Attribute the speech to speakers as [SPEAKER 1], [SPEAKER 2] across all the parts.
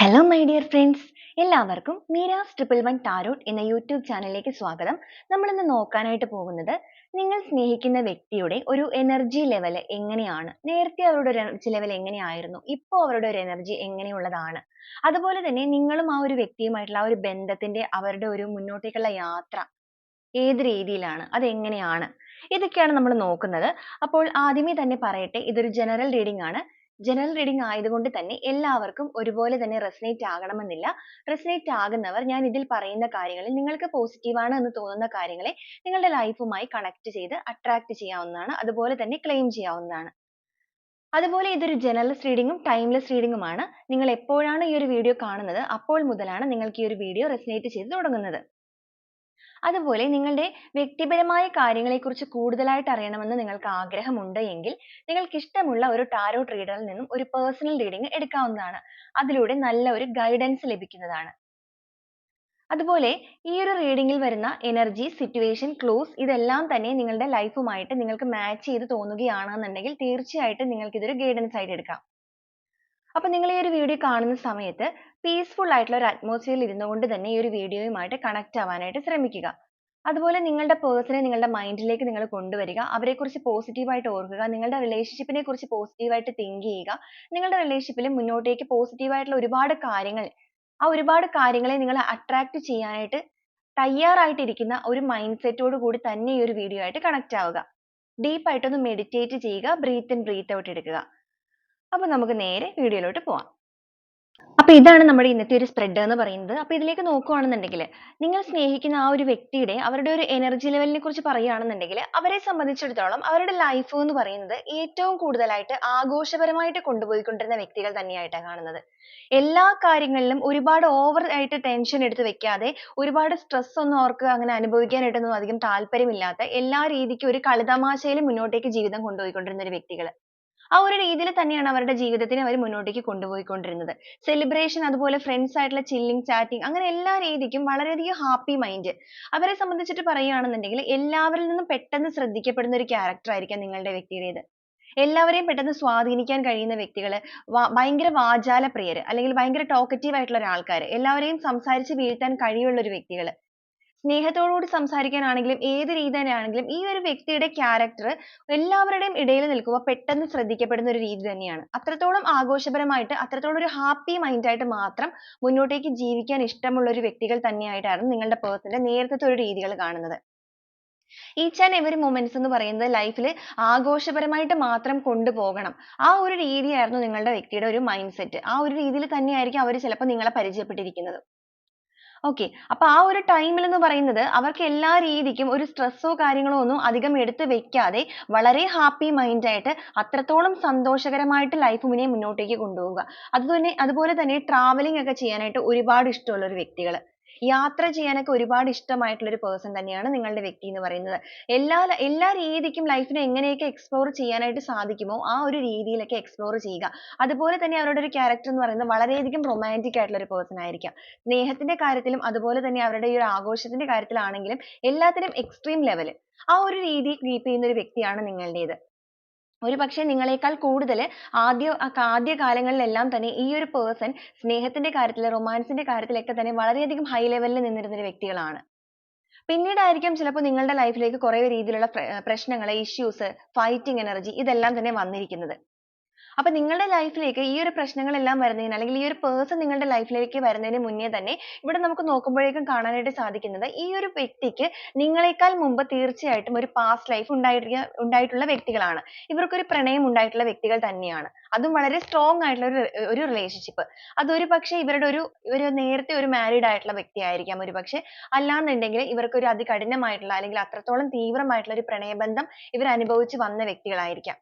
[SPEAKER 1] Hello my dear friends എല്ലാവർക്കും Meera's triple one tarot എന്ന YouTube ചാനലിലേക്ക് സ്വാഗതം. നമ്മൾ ഇന്ന് നോക്കാനായിട്ട് പോകുന്നത് നിങ്ങൾ സ്നേഹിക്കുന്ന വ്യക്തിയുടെ ഒരു എനർജി ലെവൽ എങ്ങനെയാണ്? നേരത്തെ അവരുടെ ഒരു എനർജി ലെവൽ എങ്ങനെയായിരുന്നു? ഇപ്പോൾ അവരുടെ ഒരു എനർജി എങ്ങനെയുള്ളതാണ്? അതുപോലെ തന്നെ നിങ്ങളും ആ ഒരു വ്യക്തിയുമായിട്ടുള്ള ആ ഒരു ബന്ധത്തിന്റെ അവരുടെ ഒരു മുന്നോട്ടേക്കുള്ള യാത്ര ഏത് രീതിയിലാണ്? അതെങ്ങനെയാണ്? ഇതൊക്കെയാണ് നമ്മൾ നോക്കുന്നത്. അപ്പോൾ ആദ്യമേ തന്നെ പറയട്ടെ ഇതൊരു ജനറൽ റീഡിംഗ് ആണ്. ജനറൽ റീഡിംഗ് ആയതുകൊണ്ട് തന്നെ എല്ലാവർക്കും ഒരുപോലെ തന്നെ റെസനേറ്റ് ആകണമെന്നില്ല. റെസനേറ്റ് ആകുന്നവർ ഞാൻ ഇതിൽ പറയുന്ന കാര്യങ്ങളിൽ നിങ്ങൾക്ക് പോസിറ്റീവ് ആണ് എന്ന് തോന്നുന്ന കാര്യങ്ങളെ നിങ്ങളുടെ ലൈഫുമായി കണക്ട് ചെയ്ത് അട്രാക്ട് ചെയ്യാവുന്നതാണ്. അതുപോലെ തന്നെ ക്ലെയിം ചെയ്യാവുന്നതാണ്. അതുപോലെ ഇതൊരു ജനറലിസ്റ്റ് റീഡിങ്ങും ടൈംലെസ് റീഡിങ്ങുമാണ് നിങ്ങൾ എപ്പോഴാണ് ഈ ഒരു വീഡിയോ കാണുന്നത്? അപ്പോൾ മുതലാണ് നിങ്ങൾക്ക് ഈ ഒരു വീഡിയോ റെസനേറ്റ് ചെയ്ത് തുടങ്ങുന്നത്. അതുപോലെ നിങ്ങളുടെ വ്യക്തിപരമായ കാര്യങ്ങളെക്കുറിച്ച് കൂടുതലായിട്ട് അറിയണമെന്ന് നിങ്ങൾക്ക് ആഗ്രഹമുണ്ട് എങ്കിൽ നിങ്ങൾക്ക് ഇഷ്ടമുള്ള ഒരു ടാരോട്ട് റീഡറിൽ നിന്നും ഒരു പേഴ്സണൽ റീഡിംഗ് എടുക്കാവുന്നതാണ്. അതിലൂടെ നല്ല ഒരു ഗൈഡൻസ് ലഭിക്കുന്നതാണ്. അതുപോലെ ഈ ഒരു റീഡിംഗിൽ വരുന്ന എനർജി സിറ്റുവേഷൻ ക്ലോസ് ഇതെല്ലാം തന്നെ നിങ്ങളുടെ ലൈഫുമായിട്ട് നിങ്ങൾക്ക് മാച്ച് ചെയ്ത് തോന്നുകയാണെന്നുണ്ടെങ്കിൽ തീർച്ചയായിട്ടും നിങ്ങൾക്ക് ഇതൊരു ഗൈഡൻസ് ആയിട്ട് എടുക്കാം. അപ്പൊ നിങ്ങൾ ഈ ഒരു വീഡിയോ കാണുന്ന സമയത്ത് പീസ്ഫുൾ ആയിട്ടുള്ള ഒരു അറ്റ്മോസ്ഫിയറിൽ ഇരുന്നുകൊണ്ട് തന്നെ ഈ ഒരു വീഡിയോയുമായിട്ട് കണക്ട് ആവാനായിട്ട് ശ്രമിക്കുക. അതുപോലെ നിങ്ങളുടെ പേഴ്സണെ നിങ്ങളുടെ മൈൻഡിലേക്ക് നിങ്ങൾ കൊണ്ടുവരിക. അവരെക്കുറിച്ച് പോസിറ്റീവായിട്ട് ഓർക്കുക. നിങ്ങളുടെ റിലേഷൻഷിപ്പിനെ കുറിച്ച് പോസിറ്റീവായിട്ട് തിങ്ക് ചെയ്യുക. നിങ്ങളുടെ റിലേഷൻഷിപ്പിൽ മുന്നോട്ടേക്ക് പോസിറ്റീവായിട്ടുള്ള ഒരുപാട് കാര്യങ്ങൾ ആ ഒരുപാട് കാര്യങ്ങളെ നിങ്ങൾ അട്രാക്ട് ചെയ്യാനായിട്ട് തയ്യാറായിട്ടിരിക്കുന്ന ഒരു മൈൻഡ് സെറ്റോട് കൂടി തന്നെ ഈ ഒരു വീഡിയോ ആയിട്ട് കണക്ട് ആവുക. ഡീപ്പായിട്ടൊന്ന് മെഡിറ്റേറ്റ് ചെയ്യുക. ബ്രീത്ത് ഇൻ ബ്രീത്ത് ഔട്ട് എടുക്കുക. അപ്പൊ നമുക്ക് നേരെ വീഡിയോയിലോട്ട് പോവാം. അപ്പൊ ഇതാണ് നമ്മുടെ ഇന്നത്തെ ഒരു സ്പ്രെഡ് എന്ന് പറയുന്നത്. അപ്പൊ ഇതിലേക്ക് നോക്കുകയാണെന്നുണ്ടെങ്കിൽ നിങ്ങൾ സ്നേഹിക്കുന്ന ആ ഒരു വ്യക്തിയുടെ അവരുടെ ഒരു എനർജി ലെവലിനെ കുറിച്ച് പറയുകയാണെന്നുണ്ടെങ്കിൽ അവരെ സംബന്ധിച്ചിടത്തോളം അവരുടെ ലൈഫ് എന്ന് പറയുന്നത് ഏറ്റവും കൂടുതലായിട്ട് ആഘോഷപരമായിട്ട് കൊണ്ടുപോയിക്കൊണ്ടിരുന്ന വ്യക്തികൾ തന്നെയായിട്ടാണ് കാണുന്നത്. എല്ലാ കാര്യങ്ങളിലും ഒരുപാട് ഓവർ ആയിട്ട് ടെൻഷൻ എടുത്ത് വെക്കാതെ ഒരുപാട് സ്ട്രെസ് ഒന്നും അവർക്ക് അങ്ങനെ അനുഭവിക്കാനായിട്ടൊന്നും അധികം താല്പര്യമില്ലാത്ത എല്ലാ രീതിക്കും ഒരു കളിതമാശയിൽ മുന്നോട്ടേക്ക് ജീവിതം കൊണ്ടുപോയിക്കൊണ്ടിരുന്ന ഒരു വ്യക്തികൾ ആ ഒരു രീതിയിൽ തന്നെയാണ് അവരുടെ ജീവിതത്തിനെ അവർ മുന്നോട്ടേക്ക് കൊണ്ടുപോയിക്കൊണ്ടിരുന്നത്. celebration അതുപോലെ friends ആയിട്ടുള്ള chilling chatting അങ്ങനെ എല്ലാ രീതിക്കും വളരെ വളരെയധികം happy mind. അവരെ സംബന്ധിച്ചിട്ട് പറയുകയാണെന്നുണ്ടെങ്കിൽ എല്ലാവരിൽ നിന്നും പെട്ടെന്ന് ശ്രദ്ധിക്കപ്പെടുന്ന ഒരു character ആയിരിക്കാം നിങ്ങളുടെ വ്യക്തിയുടേത്. എല്ലാവരെയും പെട്ടെന്ന് സ്വാധീനിക്കാൻ കഴിയുന്ന വ്യക്തികൾ ഭയങ്കര വാചാലപ്രിയർ അല്ലെങ്കിൽ ഭയങ്കര talkative ആയിട്ടുള്ള ഒരാൾക്കാർ എല്ലാവരെയും സംസാരിച്ച് വീഴ്ത്താൻ കഴിവുള്ള ഒരു വ്യക്തികൾ സ്നേഹത്തോടുകൂടി സംസാരിക്കാനാണെങ്കിലും ഏത് രീതി തന്നെയാണെങ്കിലും ഈ ഒരു വ്യക്തിയുടെ ക്യാരക്ടർ എല്ലാവരുടെയും ഇടയിൽ നിൽക്കുമ്പോൾ പെട്ടെന്ന് ശ്രദ്ധിക്കപ്പെടുന്ന ഒരു രീതി തന്നെയാണ്. അത്രത്തോളം ആഘോഷപരമായിട്ട് അത്രത്തോളം ഒരു ഹാപ്പി mind ആയിട്ട് മാത്രം മുന്നോട്ടേക്ക് ജീവിക്കാൻ ഇഷ്ടമുള്ള ഒരു വ്യക്തികൾ തന്നെയായിട്ടാണ് നിങ്ങളുടെ person നേരത്തെ ഒരു രീതികൾ കാണുന്നത്. each and every moments എന്ന് പറയുന്നത് ലൈഫിൽ ആഘോഷപരമായിട്ട് മാത്രം കൊണ്ടുപോകണം. ആ ഒരു രീതിയായിരുന്നു നിങ്ങളുടെ വ്യക്തിയുടെ ഒരു മൈൻഡ് സെറ്റ് ആ ഒരു രീതിയിൽ തന്നെയായിരിക്കും അവർ ചിലപ്പോൾ നിങ്ങളെ പരിചയപ്പെട്ടിരിക്കുന്നത്. Okay. അപ്പൊ ആ ഒരു ടൈമിൽ എന്ന് പറയുന്നത് അവർക്ക് എല്ലാ രീതിക്കും ഒരു സ്ട്രെസ്സോ കാര്യങ്ങളോ ഒന്നും അധികം എടുത്ത് വെക്കാതെ വളരെ ഹാപ്പി മൈൻഡ് ആയിട്ട് അത്രത്തോളം സന്തോഷകരമായിട്ട് ലൈഫ് മുന്നേ മുന്നോട്ടേക്ക് കൊണ്ടുപോവുക. അതുപോലെ അതുപോലെ തന്നെ ട്രാവലിംഗ് ഒക്കെ ചെയ്യാനായിട്ട് ഒരുപാട് ഇഷ്ടമുള്ള ഒരു വ്യക്തികൾ യാത്ര ചെയ്യാനൊക്കെ ഒരുപാട് ഇഷ്ടമായിട്ടുള്ള ഒരു പേഴ്സൺ തന്നെയാണ് നിങ്ങളുടെ വ്യക്തി എന്ന് പറയുന്നത്. എല്ലാ എല്ലാ രീതിക്കും life നെ എങ്ങനെയൊക്കെ explore ചെയ്യാനായിട്ട് സാധിക്കുമോ ആ ഒരു രീതിയിലൊക്കെ explore ചെയ്യുക. അതുപോലെ തന്നെ അവരുടെ ഒരു character എന്ന് പറയുന്നത് വളരെയധികം romantic ആയിട്ടുള്ള ഒരു പേഴ്സൺ ആയിരിക്കാം. സ്നേഹത്തിന്റെ കാര്യത്തിലും അതുപോലെ തന്നെ അവരുടെ ഈ ഒരു ആഘോഷത്തിന്റെ കാര്യത്തിലാണെങ്കിലും എല്ലാത്തിലും എക്സ്ട്രീം level. ആ ഒരു രീതി keep ചെയ്യുന്ന ഒരു വ്യക്തിയാണ് നിങ്ങളുടേത്. ഒരുപക്ഷേ നിങ്ങളെക്കാൾ കൂടുതൽ ആദ്യ ആദ്യ കാലങ്ങളിലെല്ലാം തന്നെ ഈ ഒരു പേഴ്സൺ സ്നേഹത്തിന്റെ കാര്യത്തിൽ റൊമാൻസിന്റെ ന്റെ കാര്യത്തിലൊക്കെ തന്നെ വളരെയധികം high level ൽ നിന്നിരുന്ന ഒരു വ്യക്തികളാണ്. പിന്നീടായിരിക്കാം ചിലപ്പോൾ നിങ്ങളുടെ ലൈഫിലേക്ക് ലേക്ക് കുറേ രീതിയിലുള്ള പ്രശ്നങ്ങൾ ഇഷ്യൂസ് fighting എനർജി ഇതെല്ലാം തന്നെ വന്നിരിക്കുന്നത്. അപ്പൊ നിങ്ങളുടെ life ലേക്ക് ഈ ഒരു പ്രശ്നങ്ങളെല്ലാം വരുന്നതിന് അല്ലെങ്കിൽ ഈ ഒരു person നിങ്ങളുടെ life ലേക്ക് വരുന്നതിന് മുന്നേ തന്നെ ഇവിടെ നമുക്ക് നോക്കുമ്പോഴേക്കും കാണാനായിട്ട് സാധിക്കുന്നത് ഈ ഒരു വ്യക്തിക്ക് നിങ്ങളെക്കാൾ മുമ്പ് തീർച്ചയായിട്ടും ഒരു പാസ്റ്റ് ലൈഫ് ഉണ്ടായിട്ടുള്ള വ്യക്തികളാണ്. ഇവർക്കൊരു പ്രണയം ഉണ്ടായിട്ടുള്ള വ്യക്തികൾ തന്നെയാണ്. അതും വളരെ strong ആയിട്ടുള്ള ഒരു ഒരു relationship. അത് ഒരുപക്ഷേ ഇവരുടെ ഒരു ഒരു നേരത്തെ ഒരു മാരീഡ് ആയിട്ടുള്ള വ്യക്തി ആയിരിക്കാം ഒരു ഒരുപക്ഷേ അല്ലാന്നുണ്ടെങ്കിൽ ഇവർക്കൊരു അതികഠിനമായിട്ടുള്ള അല്ലെങ്കിൽ അത്രത്തോളം തീവ്രമായിട്ടുള്ള ഒരു പ്രണയബന്ധം ഇവർ അനുഭവിച്ച് വന്ന വ്യക്തികളായിരിക്കാം.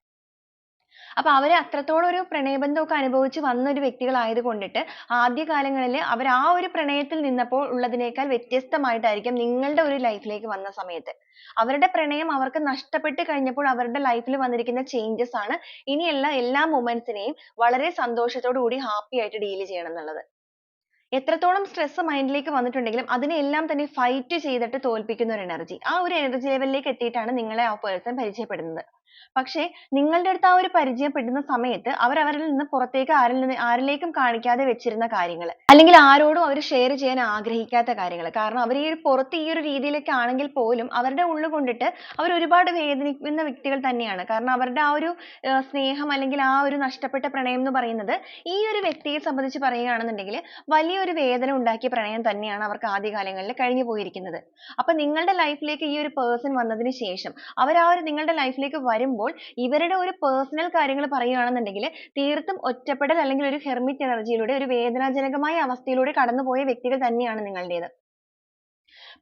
[SPEAKER 1] അപ്പൊ അവരെ അത്രത്തോളം ഒരു പ്രണയബന്ധമൊക്കെ അനുഭവിച്ച് വന്ന ഒരു വ്യക്തികൾ ആയതുകൊണ്ടിട്ട് ആദ്യ കാലങ്ങളിൽ അവർ ആ ഒരു പ്രണയത്തിൽ നിന്നപ്പോൾ ഉള്ളതിനേക്കാൾ വ്യത്യസ്തമായിട്ടായിരിക്കും നിങ്ങളുടെ ഒരു ലൈഫിലേക്ക് ലേക്ക് വന്ന സമയത്ത്. അവരുടെ പ്രണയം അവർക്ക് നഷ്ടപ്പെട്ട് കഴിഞ്ഞപ്പോൾ അവരുടെ ലൈഫിൽ വന്നിരിക്കുന്ന ചേഞ്ചസ് ആണ് ഇനിയുള്ള എല്ലാ മൊമെന്റ്സിനെയും നെയും വളരെ സന്തോഷത്തോടു കൂടി happy ആയിട്ട് ഡീൽ ചെയ്യണം എന്നുള്ളത്. എത്രത്തോളം സ്ട്രെസ് മൈൻഡിലേക്ക് ലേക്ക് വന്നിട്ടുണ്ടെങ്കിലും അതിനെല്ലാം തന്നെ ഫൈറ്റ് ചെയ്തിട്ട് തോൽപ്പിക്കുന്ന ഒരു എനർജി ആ ഒരു എനർജി ലെവലിലേക്ക് ലേക്ക് എത്തിയിട്ടാണ് നിങ്ങളെ ആ പേഴ്സൺ പരിചയപ്പെടുന്നത്. പക്ഷേ നിങ്ങളുടെ അടുത്ത് ആ ഒരു പരിചയപ്പെടുന്ന സമയത്ത് അവർ അവരിൽ നിന്ന് പുറത്തേക്ക് ആരിൽ നിന്ന് ആരിലേക്കും കാണിക്കാതെ വെച്ചിരുന്ന കാര്യങ്ങൾ അല്ലെങ്കിൽ ആരോടും അവർ ഷെയർ ചെയ്യാൻ ആഗ്രഹിക്കാത്ത കാര്യങ്ങൾ കാരണം അവർ ഈ ഒരു പുറത്ത് ഈ ഒരു രീതിയിലൊക്കെ ആണെങ്കിൽ പോലും അവരുടെ ഉള്ളു കൊണ്ടിട്ട് അവർ ഒരുപാട് വേദനിക്കുന്ന വ്യക്തികൾ തന്നെയാണ്. കാരണം അവരുടെ ആ ഒരു സ്നേഹം അല്ലെങ്കിൽ ആ ഒരു നഷ്ടപ്പെട്ട പ്രണയം എന്ന് പറയുന്നത് ഈ ഒരു വ്യക്തിയെ സംബന്ധിച്ച് പറയുകയാണെന്നുണ്ടെങ്കിൽ വലിയൊരു വേദന ഉണ്ടാക്കിയ പ്രണയം തന്നെയാണ് അവർക്ക് ആദ്യകാലങ്ങളിൽ കഴിഞ്ഞു പോയിരിക്കുന്നത്. അപ്പൊ നിങ്ങളുടെ ലൈഫിലേക്ക് ഈ ഒരു പേഴ്സൺ വന്നതിന് ശേഷം അവർ ആ ഒരു നിങ്ങളുടെ ലൈഫിലേക്ക് വരുമ്പോൾ ഇവരുടെ ഒരു പേഴ്സണൽ കാര്യങ്ങൾ പറയുകയാണെന്നുണ്ടെങ്കിൽ തീർത്തും ഒറ്റപ്പെടൽ അല്ലെങ്കിൽ ഒരു ഹെർമിറ്റ് എനർജിയിലൂടെ യിലൂടെ ഒരു വേദനാജനകമായ അവസ്ഥയിലൂടെ കടന്നുപോയ വ്യക്തികൾ തന്നെയാണ് നിങ്ങളുടേത്.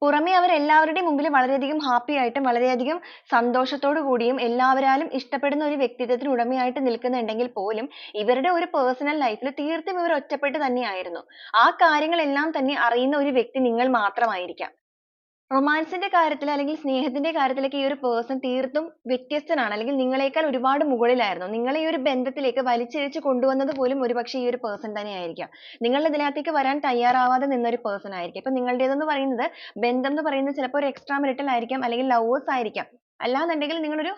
[SPEAKER 1] പുറമെ അവർ എല്ലാവരുടെയും മുമ്പിൽ വളരെയധികം happy ആയിട്ടും വളരെയധികം സന്തോഷത്തോടു കൂടിയും എല്ലാവരാലും ഇഷ്ടപ്പെടുന്ന ഒരു വ്യക്തിത്വത്തിന് ഉടമയായിട്ട് നിൽക്കുന്നുണ്ടെങ്കിൽ പോലും ഇവരുടെ ഒരു പേഴ്സണൽ ലൈഫിൽ തീർത്തും ഇവർ ഒറ്റപ്പെട്ട് തന്നെയായിരുന്നു. ആ കാര്യങ്ങളെല്ലാം തന്നെ അറിയുന്ന ഒരു വ്യക്തി നിങ്ങൾ മാത്രമായിരിക്കാം. Romance ന്റെ കാര്യത്തിൽ അല്ലെങ്കിൽ സ്നേഹത്തിന്റെ കാര്യത്തിലൊക്കെ ഈ ഒരു പേഴ്സൺ തീർത്തും വ്യത്യസ്തനാണ്. അല്ലെങ്കിൽ നിങ്ങളെക്കാൾ ഒരുപാട് മുകളിലായിരുന്നു. നിങ്ങളെ ഈ ഒരു ബന്ധത്തിലേക്ക് വലിച്ചിഴച്ച് കൊണ്ടുവന്നത് പോലും ഒരുപക്ഷെ ഈ ഒരു person തന്നെയായിരിക്കാം. നിങ്ങൾ ഇതിനകത്തേക്ക് വരാൻ തയ്യാറാവാതെ നിന്ന ഒരു person ആയിരിക്കും. ഇപ്പൊ നിങ്ങളുടേതെന്ന് പറയുന്നത് ബന്ധം എന്ന് പറയുന്നത് ചിലപ്പോൾ ഒരു എക്സ്ട്രാ marital ആയിരിക്കാം അല്ലെങ്കിൽ ലവേഴ്സ് ആയിരിക്കാം. അല്ലാന്നുണ്ടെങ്കിൽ നിങ്ങളൊരു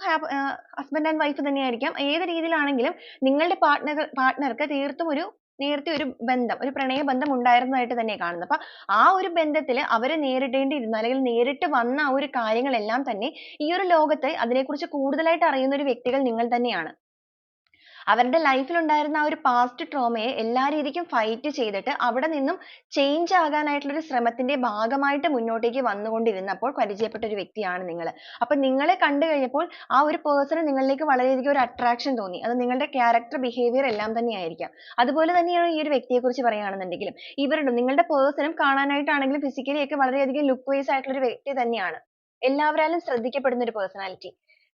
[SPEAKER 1] ഹസ്ബൻഡ് ആൻഡ് വൈഫ് തന്നെയായിരിക്കാം. ഏത് രീതിയിലാണെങ്കിലും നിങ്ങളുടെ partner partner തീർത്തും ഒരു നേരത്തെ ഒരു ബന്ധം ഒരു പ്രണയ ബന്ധം ഉണ്ടായിരുന്നതായിട്ട് തന്നെ കാണുന്നത് അപ്പൊ ആ ഒരു ബന്ധത്തിൽ അവർ നേരിടേണ്ടിയിരുന്ന അല്ലെങ്കിൽ നേരിട്ട് വന്ന ആ ഒരു കാര്യങ്ങളെല്ലാം തന്നെ ഈ ഒരു ലോകത്തെ അതിനെക്കുറിച്ച് കൂടുതലായിട്ട് അറിയുന്ന ഒരു വ്യക്തികൾ നിങ്ങൾ തന്നെയാണ്. അവരുടെ ലൈഫിൽ ഉണ്ടായിരുന്ന ആ ഒരു പാസ്റ്റ് ട്രോമയെ എല്ലാ രീതിക്കും ഫൈറ്റ് ചെയ്തിട്ട് അവിടെ നിന്നും ചേഞ്ച് ആകാനായിട്ടുള്ള ഒരു ശ്രമത്തിന്റെ ഭാഗമായിട്ട് മുന്നോട്ടേക്ക് വന്നുകൊണ്ടിരുന്നപ്പോൾ പരിചയപ്പെട്ട ഒരു വ്യക്തിയാണ് നിങ്ങൾ അപ്പൊ നിങ്ങളെ കണ്ടു കഴിഞ്ഞപ്പോൾ ആ ഒരു പേഴ്സണ് നിങ്ങളിലേക്ക് വളരെയധികം ഒരു അട്രാക്ഷൻ തോന്നി. അത് നിങ്ങളുടെ ക്യാരക്ടർ ബിഹേവിയർ എല്ലാം തന്നെ ആയിരിക്കാം അതുപോലെ തന്നെയാണ് ഈ ഒരു വ്യക്തിയെ കുറിച്ച് പറയുകയാണെന്നുണ്ടെങ്കിലും ഇവരുടെ നിങ്ങളുടെ പേഴ്സണും കാണാനായിട്ടാണെങ്കിലും ഫിസിക്കലി ഒക്കെ വളരെയധികം ലുക്ക് വൈസ് ആയിട്ടുള്ള ഒരു വ്യക്തി തന്നെയാണ്. എല്ലാവരാലും ശ്രദ്ധിക്കപ്പെടുന്ന ഒരു personality.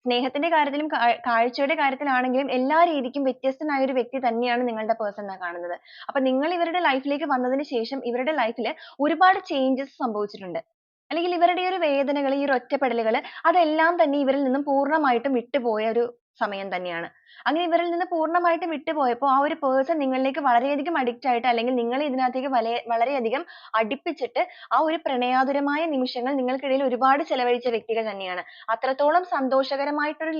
[SPEAKER 1] സ്നേഹത്തിന്റെ കാര്യത്തിലും കാഴ്ചയുടെ കാര്യത്തിലാണെങ്കിലും എല്ലാ രീതിക്കും വ്യത്യസ്തനായ ഒരു വ്യക്തി തന്നെയാണ് നിങ്ങളുടെ person എന്നാ കാണുന്നത്. അപ്പോൾ നിങ്ങൾ ഇവരുടെ life ലേക്ക് വന്നതിന് ശേഷം ഇവരുടെ life ഒരുപാട് changes സംഭവിച്ചിട്ടുണ്ട്. അല്ലെങ്കിൽ ഇവരുടെ ഈ ഒരു വേദനകൾ ഈ ഒരു ഒറ്റപ്പെടലുകൾ അതെല്ലാം തന്നെ ഇവരിൽ നിന്നും പൂർണമായിട്ടും വിട്ടുപോയ ഒരു സമയം തന്നെയാണ്. അങ്ങനെ ഇവരിൽ നിന്ന് പൂർണമായിട്ടും വിട്ടുപോയപ്പോൾ ആ ഒരു പേഴ്സൺ നിങ്ങളിലേക്ക് വളരെയധികം അഡിക്റ്റ് ആയിട്ട് അല്ലെങ്കിൽ നിങ്ങളെ ഇതിനകത്തേക്ക് വളരെ വളരെയധികം അടുപ്പിച്ചിട്ട് ആ ഒരു പ്രണയാതുരമായ നിമിഷങ്ങൾ നിങ്ങൾക്കിടയിൽ ഒരുപാട് ചെലവഴിച്ച വ്യക്തികൾ തന്നെയാണ്. അത്രത്തോളം സന്തോഷകരമായിട്ടൊരു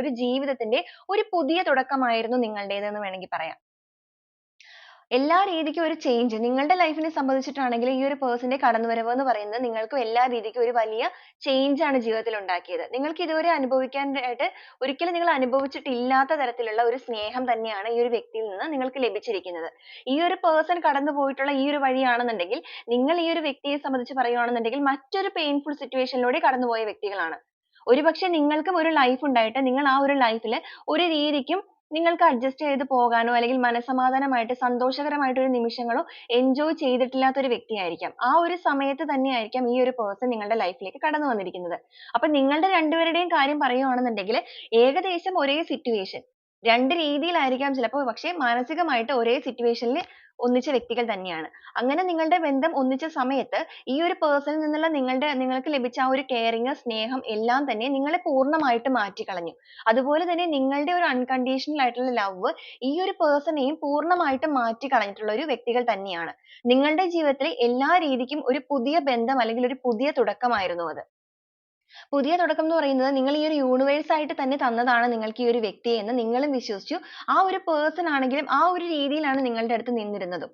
[SPEAKER 1] ഒരു ജീവിതത്തിന്റെ ഒരു പുതിയ തുടക്കമായിരുന്നു നിങ്ങളുടേത് എന്ന് വേണമെങ്കിൽ പറയാം. എല്ലാ രീതിക്കും ഒരു ചേഞ്ച് നിങ്ങളുടെ ലൈഫിനെ സംബന്ധിച്ചിട്ടാണെങ്കിൽ ഈ ഒരു പേഴ്സന്റെ ന്റെ കടന്നുവരവ് എന്ന് പറയുന്നത് നിങ്ങൾക്ക് എല്ലാ രീതിക്കും ഒരു വലിയ ചേഞ്ച് ആണ് ജീവിതത്തിൽ ഉണ്ടാക്കിയത്. നിങ്ങൾക്ക് ഇതുവരെ അനുഭവിക്കാനായിട്ട് ഒരിക്കലും നിങ്ങൾ അനുഭവിച്ചിട്ടില്ലാത്ത തരത്തിലുള്ള ഒരു സ്നേഹം തന്നെയാണ് ഈ ഒരു വ്യക്തിയിൽ നിന്ന് നിങ്ങൾക്ക് ലഭിച്ചിരിക്കുന്നത്. ഈ ഒരു പേഴ്സൺ കടന്നു പോയിട്ടുള്ള ഈ ഒരു വഴിയാണെന്നുണ്ടെങ്കിൽ നിങ്ങൾ ഈ ഒരു വ്യക്തിയെ സംബന്ധിച്ച് പറയുകയാണെന്നുണ്ടെങ്കിൽ മറ്റൊരു പെയിൻഫുൾ സിറ്റുവേഷനിലൂടെ ലൂടെ കടന്നുപോയ വ്യക്തികളാണ്. ഒരുപക്ഷേ നിങ്ങൾക്കും ഒരു ലൈഫ് ഉണ്ടായിട്ട് നിങ്ങൾ ആ ഒരു ലൈഫിൽ ഒരു രീതിക്കും നിങ്ങൾക്ക് അഡ്ജസ്റ്റ് ചെയ്ത് പോകാനോ അല്ലെങ്കിൽ മനസ്സമാധാനമായിട്ട് സന്തോഷകരമായിട്ട് ഒരു നിമിഷങ്ങളോ എൻജോയ് ചെയ്തിട്ടില്ലാത്ത ഒരു വ്യക്തിയായിരിക്കാം. ആ ഒരു സമയത്ത് തന്നെയായിരിക്കാം ഈ ഒരു പേഴ്സൺ നിങ്ങളുടെ ലൈഫിലേക്ക് ലേക്ക് കടന്നു വന്നിരിക്കുന്നത്. അപ്പൊ നിങ്ങളുടെ രണ്ടുപേരുടെയും കാര്യം പറയുകയാണെന്നുണ്ടെങ്കിൽ ഏകദേശം ഒരേ സിറ്റുവേഷൻ രണ്ട് രീതിയിലായിരിക്കാം ചിലപ്പോൾ. പക്ഷേ മാനസികമായിട്ട് ഒരേ situation ൽ ഒന്നിച്ച വ്യക്തികൾ തന്നെയാണ്. അങ്ങനെ നിങ്ങളുടെ ബന്ധം ഒന്നിച്ച സമയത്ത് ഈ ഒരു person ൽ നിന്നുള്ള നിങ്ങളുടെ നിങ്ങൾക്ക് ലഭിച്ച ആ ഒരു caring സ്നേഹം എല്ലാം തന്നെ നിങ്ങളെ പൂർണമായിട്ട് മാറ്റിക്കളഞ്ഞു. അതുപോലെ തന്നെ നിങ്ങളുടെ ഒരു unconditional ആയിട്ടുള്ള love ഈ ഒരു person നെയും പൂർണമായിട്ടും മാറ്റിക്കളഞ്ഞിട്ടുള്ള ഒരു വ്യക്തികൾ തന്നെയാണ്. നിങ്ങളുടെ ജീവിതത്തിലെ എല്ലാ രീതിക്കും ഒരു പുതിയ ബന്ധം അല്ലെങ്കിൽ ഒരു പുതിയ തുടക്കമായിരുന്നു അത്. പുതിയ തുടക്കം എന്ന് പറയുന്നത് നിങ്ങൾ ഈ ഒരു യൂണിവേഴ്സ് ആയിട്ട് തന്നെ തന്നതാണ് നിങ്ങൾക്ക് ഈ ഒരു വ്യക്തിയെ എന്ന് നിങ്ങളും വിശ്വസിച്ചു. ആ ഒരു person ആണെങ്കിലും ആ ഒരു രീതിയിലാണ് നിങ്ങളുടെ അടുത്ത് നിന്നിരുന്നതും.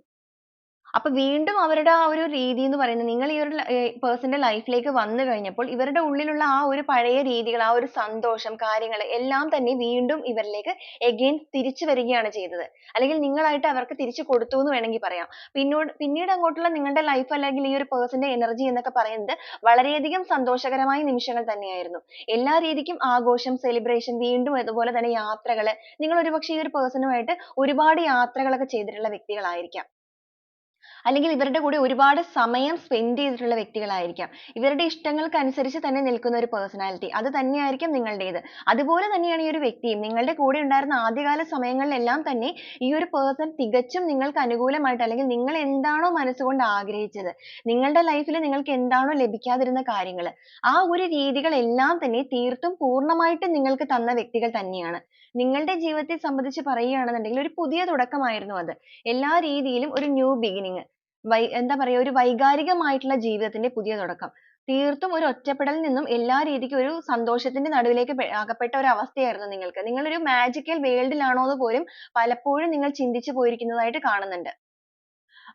[SPEAKER 1] അപ്പൊ വീണ്ടും അവരുടെ ആ ഒരു രീതി എന്ന് പറയുന്നത് നിങ്ങൾ ഈ ഒരു person ന്റെ life ലേക്ക് വന്നു കഴിഞ്ഞപ്പോൾ ഇവരുടെ ഉള്ളിലുള്ള ആ ഒരു പഴയ രീതികൾ ആ ഒരു സന്തോഷം കാര്യങ്ങൾ എല്ലാം തന്നെ വീണ്ടും ഇവരിലേക്ക് again തിരിച്ചു വരികയാണ് ചെയ്തത്. അല്ലെങ്കിൽ നിങ്ങളായിട്ട് അവർക്ക് തിരിച്ചു കൊടുത്തു എന്ന് വേണമെങ്കിൽ പറയാം. പിന്നോട് അങ്ങോട്ടുള്ള നിങ്ങളുടെ life അല്ലെങ്കിൽ ഈ ഒരു person ന്റെ energy എന്നൊക്കെ പറയുന്നത് വളരെയധികം സന്തോഷകരമായ നിമിഷങ്ങൾ തന്നെയായിരുന്നു. എല്ലാ രീതിക്കും ആഘോഷം celebration വീണ്ടും അതുപോലെ തന്നെ യാത്രകൾ നിങ്ങൾ ഒരുപക്ഷേ ഈ ഒരു person ആയിട്ട് ഒരുപാട് യാത്രകളൊക്കെ ചെയ്തിട്ടുള്ള വ്യക്തികളായിരിക്കാം. അല്ലെങ്കിൽ ഇവരുടെ കൂടെ ഒരുപാട് സമയം സ്പെൻഡ് ചെയ്തിട്ടുള്ള വ്യക്തികളായിരിക്കാം. ഇവരുടെ ഇഷ്ടങ്ങൾക്കനുസരിച്ച് തന്നെ നിൽക്കുന്ന ഒരു പേഴ്സണാലിറ്റി അത് തന്നെയായിരിക്കും നിങ്ങളുടേത്. അതുപോലെ തന്നെയാണ് ഈ ഒരു വ്യക്തിയും. നിങ്ങളുടെ കൂടെ ഉണ്ടായിരുന്ന ആദ്യകാല സമയങ്ങളിലെല്ലാം തന്നെ ഈ ഒരു പേഴ്സൺ തികച്ചും നിങ്ങൾക്ക് അനുകൂലമായിട്ട് അല്ലെങ്കിൽ നിങ്ങൾ എന്താണോ മനസ്സുകൊണ്ട് ആഗ്രഹിച്ചത് നിങ്ങളുടെ ലൈഫിൽ നിങ്ങൾക്ക് എന്താണോ ലഭിക്കാതിരുന്ന കാര്യങ്ങൾ ആ ഒരു രീതികളെല്ലാം തന്നെ തീർത്തും പൂർണമായിട്ടും നിങ്ങൾക്ക് തന്ന വ്യക്തികൾ തന്നെയാണ്. നിങ്ങളുടെ ജീവിതത്തെ സംബന്ധിച്ച് പറയുകയാണെന്നുണ്ടെങ്കിൽ ഒരു പുതിയ തുടക്കമായിരുന്നു അത്. എല്ലാ രീതിയിലും ഒരു ന്യൂ beginning. വൈ എന്താ പറയാ ഒരു വൈകാരികമായിട്ടുള്ള ജീവിതത്തിന്റെ പുതിയ തുടക്കം തീർത്തും ഒരു ഒറ്റപ്പെടലിൽ നിന്നും എല്ലാ രീതിക്കും ഒരു സന്തോഷത്തിന്റെ നടുവിലേക്ക് അകപ്പെട്ട ഒരു അവസ്ഥയായിരുന്നു നിങ്ങൾക്ക്. നിങ്ങൾ ഒരു magical world ലാണോ എന്ന് പോലും പലപ്പോഴും നിങ്ങൾ ചിന്തിച്ചു പോയിരിക്കുന്നതായിട്ട് കാണുന്നുണ്ട്.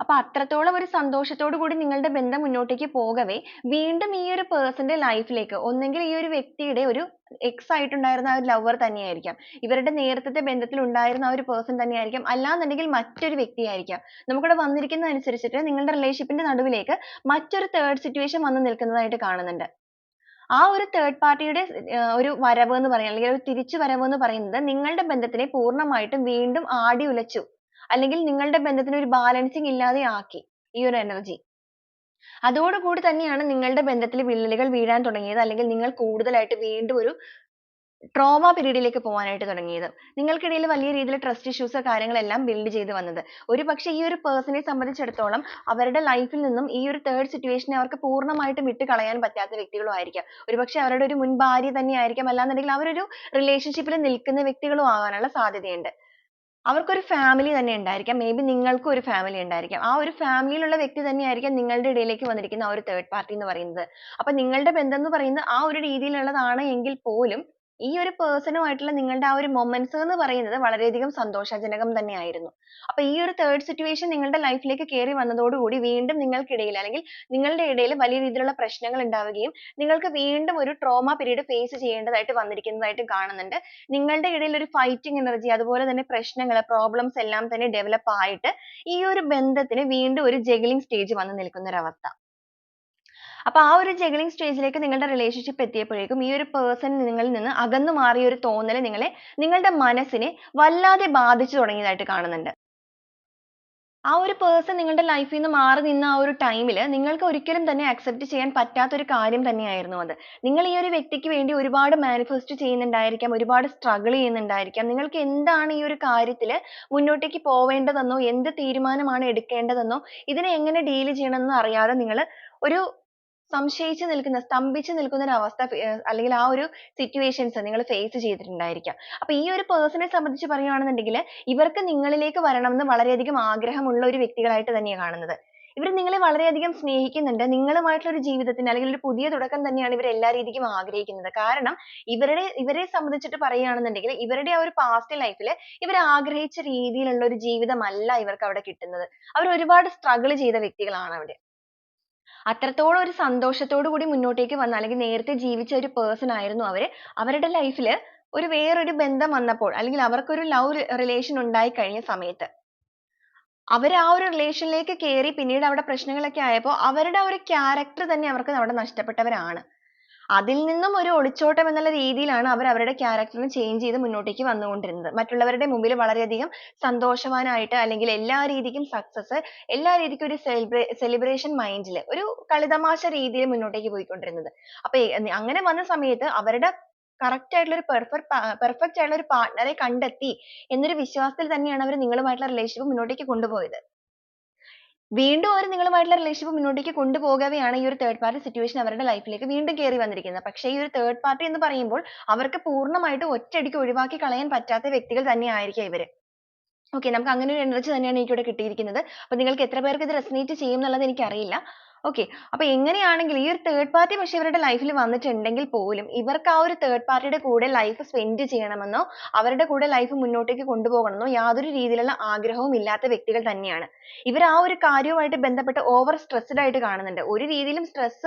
[SPEAKER 1] അപ്പൊ അത്രത്തോളം ഒരു സന്തോഷത്തോടു കൂടി നിങ്ങളുടെ ബന്ധം മുന്നോട്ടേക്ക് പോകവേ വീണ്ടും ഈ ഒരു പേഴ്സന്റെ ലൈഫിലേക്ക് ഒന്നെങ്കിൽ ഈ ഒരു വ്യക്തിയുടെ ഒരു എക്സ് ആയിട്ടുണ്ടായിരുന്ന ആ ഒരു ലവർ തന്നെയായിരിക്കാം. ഇവരുടെ നേരത്തെ ബന്ധത്തിൽ ഉണ്ടായിരുന്ന ആ ഒരു പേഴ്സൺ തന്നെയായിരിക്കാം. അല്ലാന്നുണ്ടെങ്കിൽ മറ്റൊരു വ്യക്തിയായിരിക്കാം. നമുക്കിവിടെ വന്നിരിക്കുന്നത് അനുസരിച്ചിട്ട് നിങ്ങളുടെ റിലേഷൻഷിപ്പിന്റെ നടുവിലേക്ക് മറ്റൊരു തേർഡ് സിറ്റുവേഷൻ വന്ന് നിൽക്കുന്നതായിട്ട് കാണുന്നുണ്ട്. ആ ഒരു തേർഡ് പാർട്ടിയുടെ യുടെ ഒരു വരവ് എന്ന് പറയാം അല്ലെങ്കിൽ ഒരു തിരിച്ചു വരവ് എന്ന് പറയുന്നത് നിങ്ങളുടെ ബന്ധത്തിനെ പൂർണമായിട്ടും വീണ്ടും ആടി ഉലച്ചു അല്ലെങ്കിൽ നിങ്ങളുടെ ബന്ധത്തിന് ഒരു balancing ഇല്ലാതെ ആക്കി ഈ ഒരു energy. അതോടുകൂടി തന്നെയാണ് നിങ്ങളുടെ ബന്ധത്തിൽ വിള്ളലുകൾ വീഴാൻ തുടങ്ങിയത് അല്ലെങ്കിൽ നിങ്ങൾ കൂടുതലായിട്ട് വീണ്ടും ഒരു ട്രോമ period ലേക്ക് പോകാനായിട്ട് തുടങ്ങിയത്. നിങ്ങൾക്കിടയിൽ വലിയ രീതിയിൽ ട്രസ്റ്റ് issues കാര്യങ്ങളെല്ലാം build ചെയ്ത് വന്നത്. ഒരുപക്ഷേ ഈ ഒരു നെ സംബന്ധിച്ചിടത്തോളം അവരുടെ ലൈഫിൽ നിന്നും ഈ ഒരു third situation നെ അവർക്ക് പൂർണമായിട്ടും വിട്ടുകളയാൻ പറ്റാത്ത വ്യക്തികളും ആയിരിക്കാം. ഒരുപക്ഷേ അവരുടെ ഒരു മുൻ ഭാര്യ തന്നെയായിരിക്കാം അല്ലാന്നുണ്ടെങ്കിൽ അവരൊരു relationship ൽ നിൽക്കുന്ന വ്യക്തികളും ആകാനുള്ള സാധ്യതയുണ്ട്. അവർക്കൊരു ഫാമിലി തന്നെ ഉണ്ടായിരിക്കാം. മേ ബി നിങ്ങൾക്കും ഒരു ഫാമിലി ഉണ്ടായിരിക്കാം. ആ ഒരു ഫാമിലിയിലുള്ള ലുള്ള വ്യക്തി തന്നെയായിരിക്കാം നിങ്ങളുടെ ഇടയിലേക്ക് വന്നിരിക്കുന്ന ആ ഒരു തേർഡ് പാർട്ടി എന്ന് പറയുന്നത്. അപ്പൊ നിങ്ങളുടെ ബന്ധം എന്ന് പറയുന്നത് ആ ഒരു രീതിയിലുള്ളതാണ് എങ്കിൽ പോലും ഈ ഒരു ആയിട്ടുള്ള നിങ്ങളുടെ ആ ഒരു moments എന്ന് പറയുന്നത് വളരെയധികം സന്തോഷജനകം തന്നെയായിരുന്നു. അപ്പൊ ഈ ഒരു തേർഡ് സിറ്റുവേഷൻ നിങ്ങളുടെ ലൈഫിലേക്ക് ലേക്ക് കേറി വന്നതോടുകൂടി വീണ്ടും നിങ്ങൾക്കിടയിൽ അല്ലെങ്കിൽ നിങ്ങളുടെ ഇടയിൽ വലിയ രീതിയിലുള്ള പ്രശ്നങ്ങൾ ഉണ്ടാവുകയും നിങ്ങൾക്ക് വീണ്ടും ഒരു ട്രോമ period ഫേസ് ചെയ്യേണ്ടതായിട്ട് വന്നിരിക്കുന്നതായിട്ട് കാണുന്നുണ്ട്. നിങ്ങളുടെ ഇടയിൽ ഒരു fighting എനർജി അതുപോലെ തന്നെ പ്രശ്നങ്ങൾ പ്രോബ്ലംസ് എല്ലാം തന്നെ ഡെവലപ്പ് ആയിട്ട് ഈ ഒരു ബന്ധത്തിന് വീണ്ടും ഒരു juggling stage വന്നു നിൽക്കുന്ന ഒരു അവസ്ഥ. അപ്പൊ ആ ഒരു juggling സ്റ്റേജിലേക്ക് നിങ്ങളുടെ റിലേഷൻഷിപ്പ് എത്തിയപ്പോഴേക്കും ഈ ഒരു പേഴ്സൺ നിങ്ങളിൽ നിന്ന് അകന്നു മാറിയ ഒരു തോന്നൽ നിങ്ങളെ നിങ്ങളുടെ മനസ്സിനെ വല്ലാതെ ബാധിച്ചു തുടങ്ങിയതായിട്ട് കാണുന്നുണ്ട്. ആ ഒരു പേഴ്സൺ നിങ്ങളുടെ ലൈഫിൽ നിന്ന് മാറി നിന്ന ആ ഒരു ടൈമിൽ നിങ്ങൾക്ക് ഒരിക്കലും തന്നെ അക്സെപ്റ്റ് ചെയ്യാൻ പറ്റാത്ത ഒരു കാര്യം തന്നെയായിരുന്നു അത്. നിങ്ങൾ ഈ ഒരു വ്യക്തിക്ക് വേണ്ടി ഒരുപാട് മാനിഫെസ്റ്റ് ചെയ്യുന്നുണ്ടായിരിക്കാം, ഒരുപാട് സ്ട്രഗിൾ ചെയ്യുന്നുണ്ടായിരിക്കാം. നിങ്ങൾക്ക് എന്താണ് ഈ ഒരു കാര്യത്തിൽ മുന്നോട്ടേക്ക് പോവേണ്ടതെന്നോ എന്ത് തീരുമാനമാണ് എടുക്കേണ്ടതെന്നോ ഇതിനെ എങ്ങനെ ഡീൽ ചെയ്യണമെന്നോ അറിയാതെ നിങ്ങൾ ഒരു സംശയിച്ചു നിൽക്കുന്ന സ്തംഭിച്ചു നിൽക്കുന്ന ഒരു അവസ്ഥ അല്ലെങ്കിൽ ആ ഒരു situations നിങ്ങൾ face ചെയ്തിട്ടുണ്ടായിരിക്കാം. അപ്പൊ ഈ ഒരു person നെ സംബന്ധിച്ച് പറയുകയാണെന്നുണ്ടെങ്കിൽ ഇവർക്ക് നിങ്ങളിലേക്ക് വരണമെന്ന് വളരെയധികം ആഗ്രഹമുള്ള ഒരു വ്യക്തികളായിട്ട് തന്നെയാണ് കാണുന്നത്. ഇവർ നിങ്ങളെ വളരെയധികം സ്നേഹിക്കുന്നുണ്ട്. നിങ്ങളുമായിട്ടുള്ള ഒരു ജീവിതത്തിന് അല്ലെങ്കിൽ ഒരു പുതിയ തുടക്കം തന്നെയാണ് ഇവർ എല്ലാ രീതിക്കും ആഗ്രഹിക്കുന്നത്. കാരണം ഇവരുടെ ഇവരെ സംബന്ധിച്ചിട്ട് പറയുകയാണെന്നുണ്ടെങ്കിൽ ഇവരുടെ ആ ഒരു past life ൽ ഇവർ ആഗ്രഹിച്ച രീതിയിലുള്ള ഒരു ജീവിതമല്ല ഇവർക്ക് അവിടെ കിട്ടുന്നത്. അവർ ഒരുപാട് struggle ചെയ്ത വ്യക്തികളാണ് അവിടെ. അത്രത്തോളം ഒരു സന്തോഷത്തോടു കൂടി മുന്നോട്ടേക്ക് വന്ന അല്ലെങ്കിൽ നേരത്തെ ജീവിച്ച ഒരു പേഴ്സൺ ആയിരുന്നു അവർ. അവരുടെ life ഒരു വേറൊരു ബന്ധം വന്നപ്പോൾ അല്ലെങ്കിൽ അവർക്കൊരു ലവ് റിലേഷൻ ഉണ്ടായി കഴിഞ്ഞ സമയത്ത് അവർ ആ ഒരു relation ലേക്ക് കേറി പിന്നീട് അവിടെ പ്രശ്നങ്ങളൊക്കെ ആയപ്പോൾ അവരുടെ ആ ഒരു ക്യാരക്ടർ തന്നെ അവർക്ക് അവിടെ നഷ്ടപ്പെട്ടവരാണ്. അതിൽ നിന്നും ഒരു ഒളിച്ചോട്ടം എന്നുള്ള രീതിയിലാണ് അവർ അവരുടെ ക്യാരക്ടറിനെ ചേഞ്ച് ചെയ്ത് മുന്നോട്ടേക്ക് വന്നുകൊണ്ടിരുന്നത്. മറ്റുള്ളവരുടെ മുമ്പിൽ വളരെയധികം സന്തോഷവാനായിട്ട് അല്ലെങ്കിൽ എല്ലാ രീതിക്കും സക്സസ് എല്ലാ രീതിക്കും ഒരു celebration mind ൽ ഒരു കളിതമാശ രീതിയിൽ മുന്നോട്ടേക്ക് പോയിക്കൊണ്ടിരുന്നത്. അപ്പൊ അങ്ങനെ വന്ന സമയത്ത് അവരുടെ correct ആയിട്ടുള്ള ഒരു പെർഫെക്റ്റ് perfect ആയിട്ടുള്ള ഒരു partner റെ കണ്ടെത്തി എന്നൊരു വിശ്വാസത്തിൽ തന്നെയാണ് അവർ നിങ്ങളുമായിട്ടുള്ള relationship മുന്നോട്ടേക്ക് കൊണ്ടുപോയത്. വീണ്ടും അവർ നിങ്ങളുമായിട്ടുള്ള റിലേഷൻഷിപ്പ് മുന്നോട്ടേക്ക് കൊണ്ടുപോകവെയാണ് ഈ ഒരു തേർഡ് പാർട്ടി സിറ്റുവേഷൻ അവരുടെ ലൈഫിലേക്ക് ലേക്ക് വീണ്ടും കേറി വന്നിരിക്കുന്നത്. പക്ഷേ ഈ ഒരു തേർഡ് പാർട്ടി എന്ന് പറയുമ്പോൾ അവർക്ക് പൂർണമായിട്ട് ഒറ്റയടിക്ക് ഒഴിവാക്കി കളയാൻ പറ്റാത്ത വ്യക്തികൾ തന്നെ തന്നെയായിരിക്കാം ഇവർ. okay നമുക്ക് അങ്ങനെ ഒരു എനർജി തന്നെയാണ് എനിക്ക് ഇവിടെ കിട്ടിയിരിക്കുന്നത്. അപ്പോൾ നിങ്ങൾക്ക് എത്ര പേർക്ക് ഇത് resonate ചെയ്യും എന്നുള്ളത് എനിക്കറിയില്ല. Okay അപ്പൊ എങ്ങനെയാണെങ്കിൽ ഈ ഒരു തേർഡ് പാർട്ടി പക്ഷെ ഇവരുടെ ലൈഫിൽ വന്നിട്ടുണ്ടെങ്കിൽ പോലും ഇവർക്ക് ആ ഒരു തേർഡ് party യുടെ കൂടെ ലൈഫ് സ്പെൻഡ് ചെയ്യണമെന്നോ അവരുടെ കൂടെ ലൈഫ് മുന്നോട്ടേക്ക് കൊണ്ടുപോകണമെന്നോ യാതൊരു രീതിയിലുള്ള ആഗ്രഹവും ഇല്ലാത്ത വ്യക്തികൾ തന്നെയാണ്. ഇവർ ആ ഒരു കാര്യവുമായിട്ട് ബന്ധപ്പെട്ട് ഓവർ സ്ട്രെസ്ഡ് ആയിട്ട് കാണുന്നുണ്ട്. ഒരു രീതിയിലും stress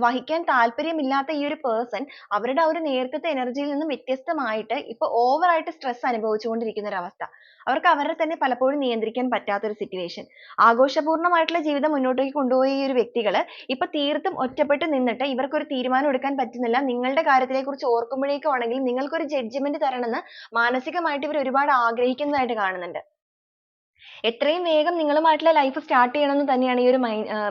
[SPEAKER 1] വഹിക്കാൻ താല്പര്യമില്ലാത്ത ഈ ഒരു പേഴ്സൺ അവരുടെ ആ ഒരു നേരത്തെ എനർജിയിൽ യിൽ നിന്നും വ്യത്യസ്തമായിട്ട് ഇപ്പൊ over ആയിട്ട് അനുഭവിച്ചുകൊണ്ടിരിക്കുന്ന ഒരു അവസ്ഥ. അവർക്ക് അവരെ തന്നെ പലപ്പോഴും നിയന്ത്രിക്കാൻ പറ്റാത്ത ഒരു സിറ്റുവേഷൻ ആഘോഷപൂർണമായിട്ടുള്ള ജീവിതം മുന്നോട്ടേക്ക് കൊണ്ടുപോയി ഈ ഒരു വ്യക്തികൾ ഇപ്പൊ തീർത്തും ഒറ്റപ്പെട്ട് നിന്നിട്ട് ഇവർക്കൊരു തീരുമാനം എടുക്കാൻ പറ്റുന്നില്ല. നിങ്ങളുടെ കാര്യത്തിനെ കുറിച്ച് ഓർക്കുമ്പോഴേക്കും ആണെങ്കിലും നിങ്ങൾക്കൊരു ജഡ്ജ്മെന്റ് തരണമെന്ന് മാനസികമായിട്ട് ഇവർ ഒരുപാട് ആഗ്രഹിക്കുന്നതായിട്ട് കാണുന്നുണ്ട്. എത്രയും വേഗം നിങ്ങളുമായിട്ടുള്ള ലൈഫ് സ്റ്റാർട്ട് ചെയ്യണമെന്ന് തന്നെയാണ് ഈ ഒരു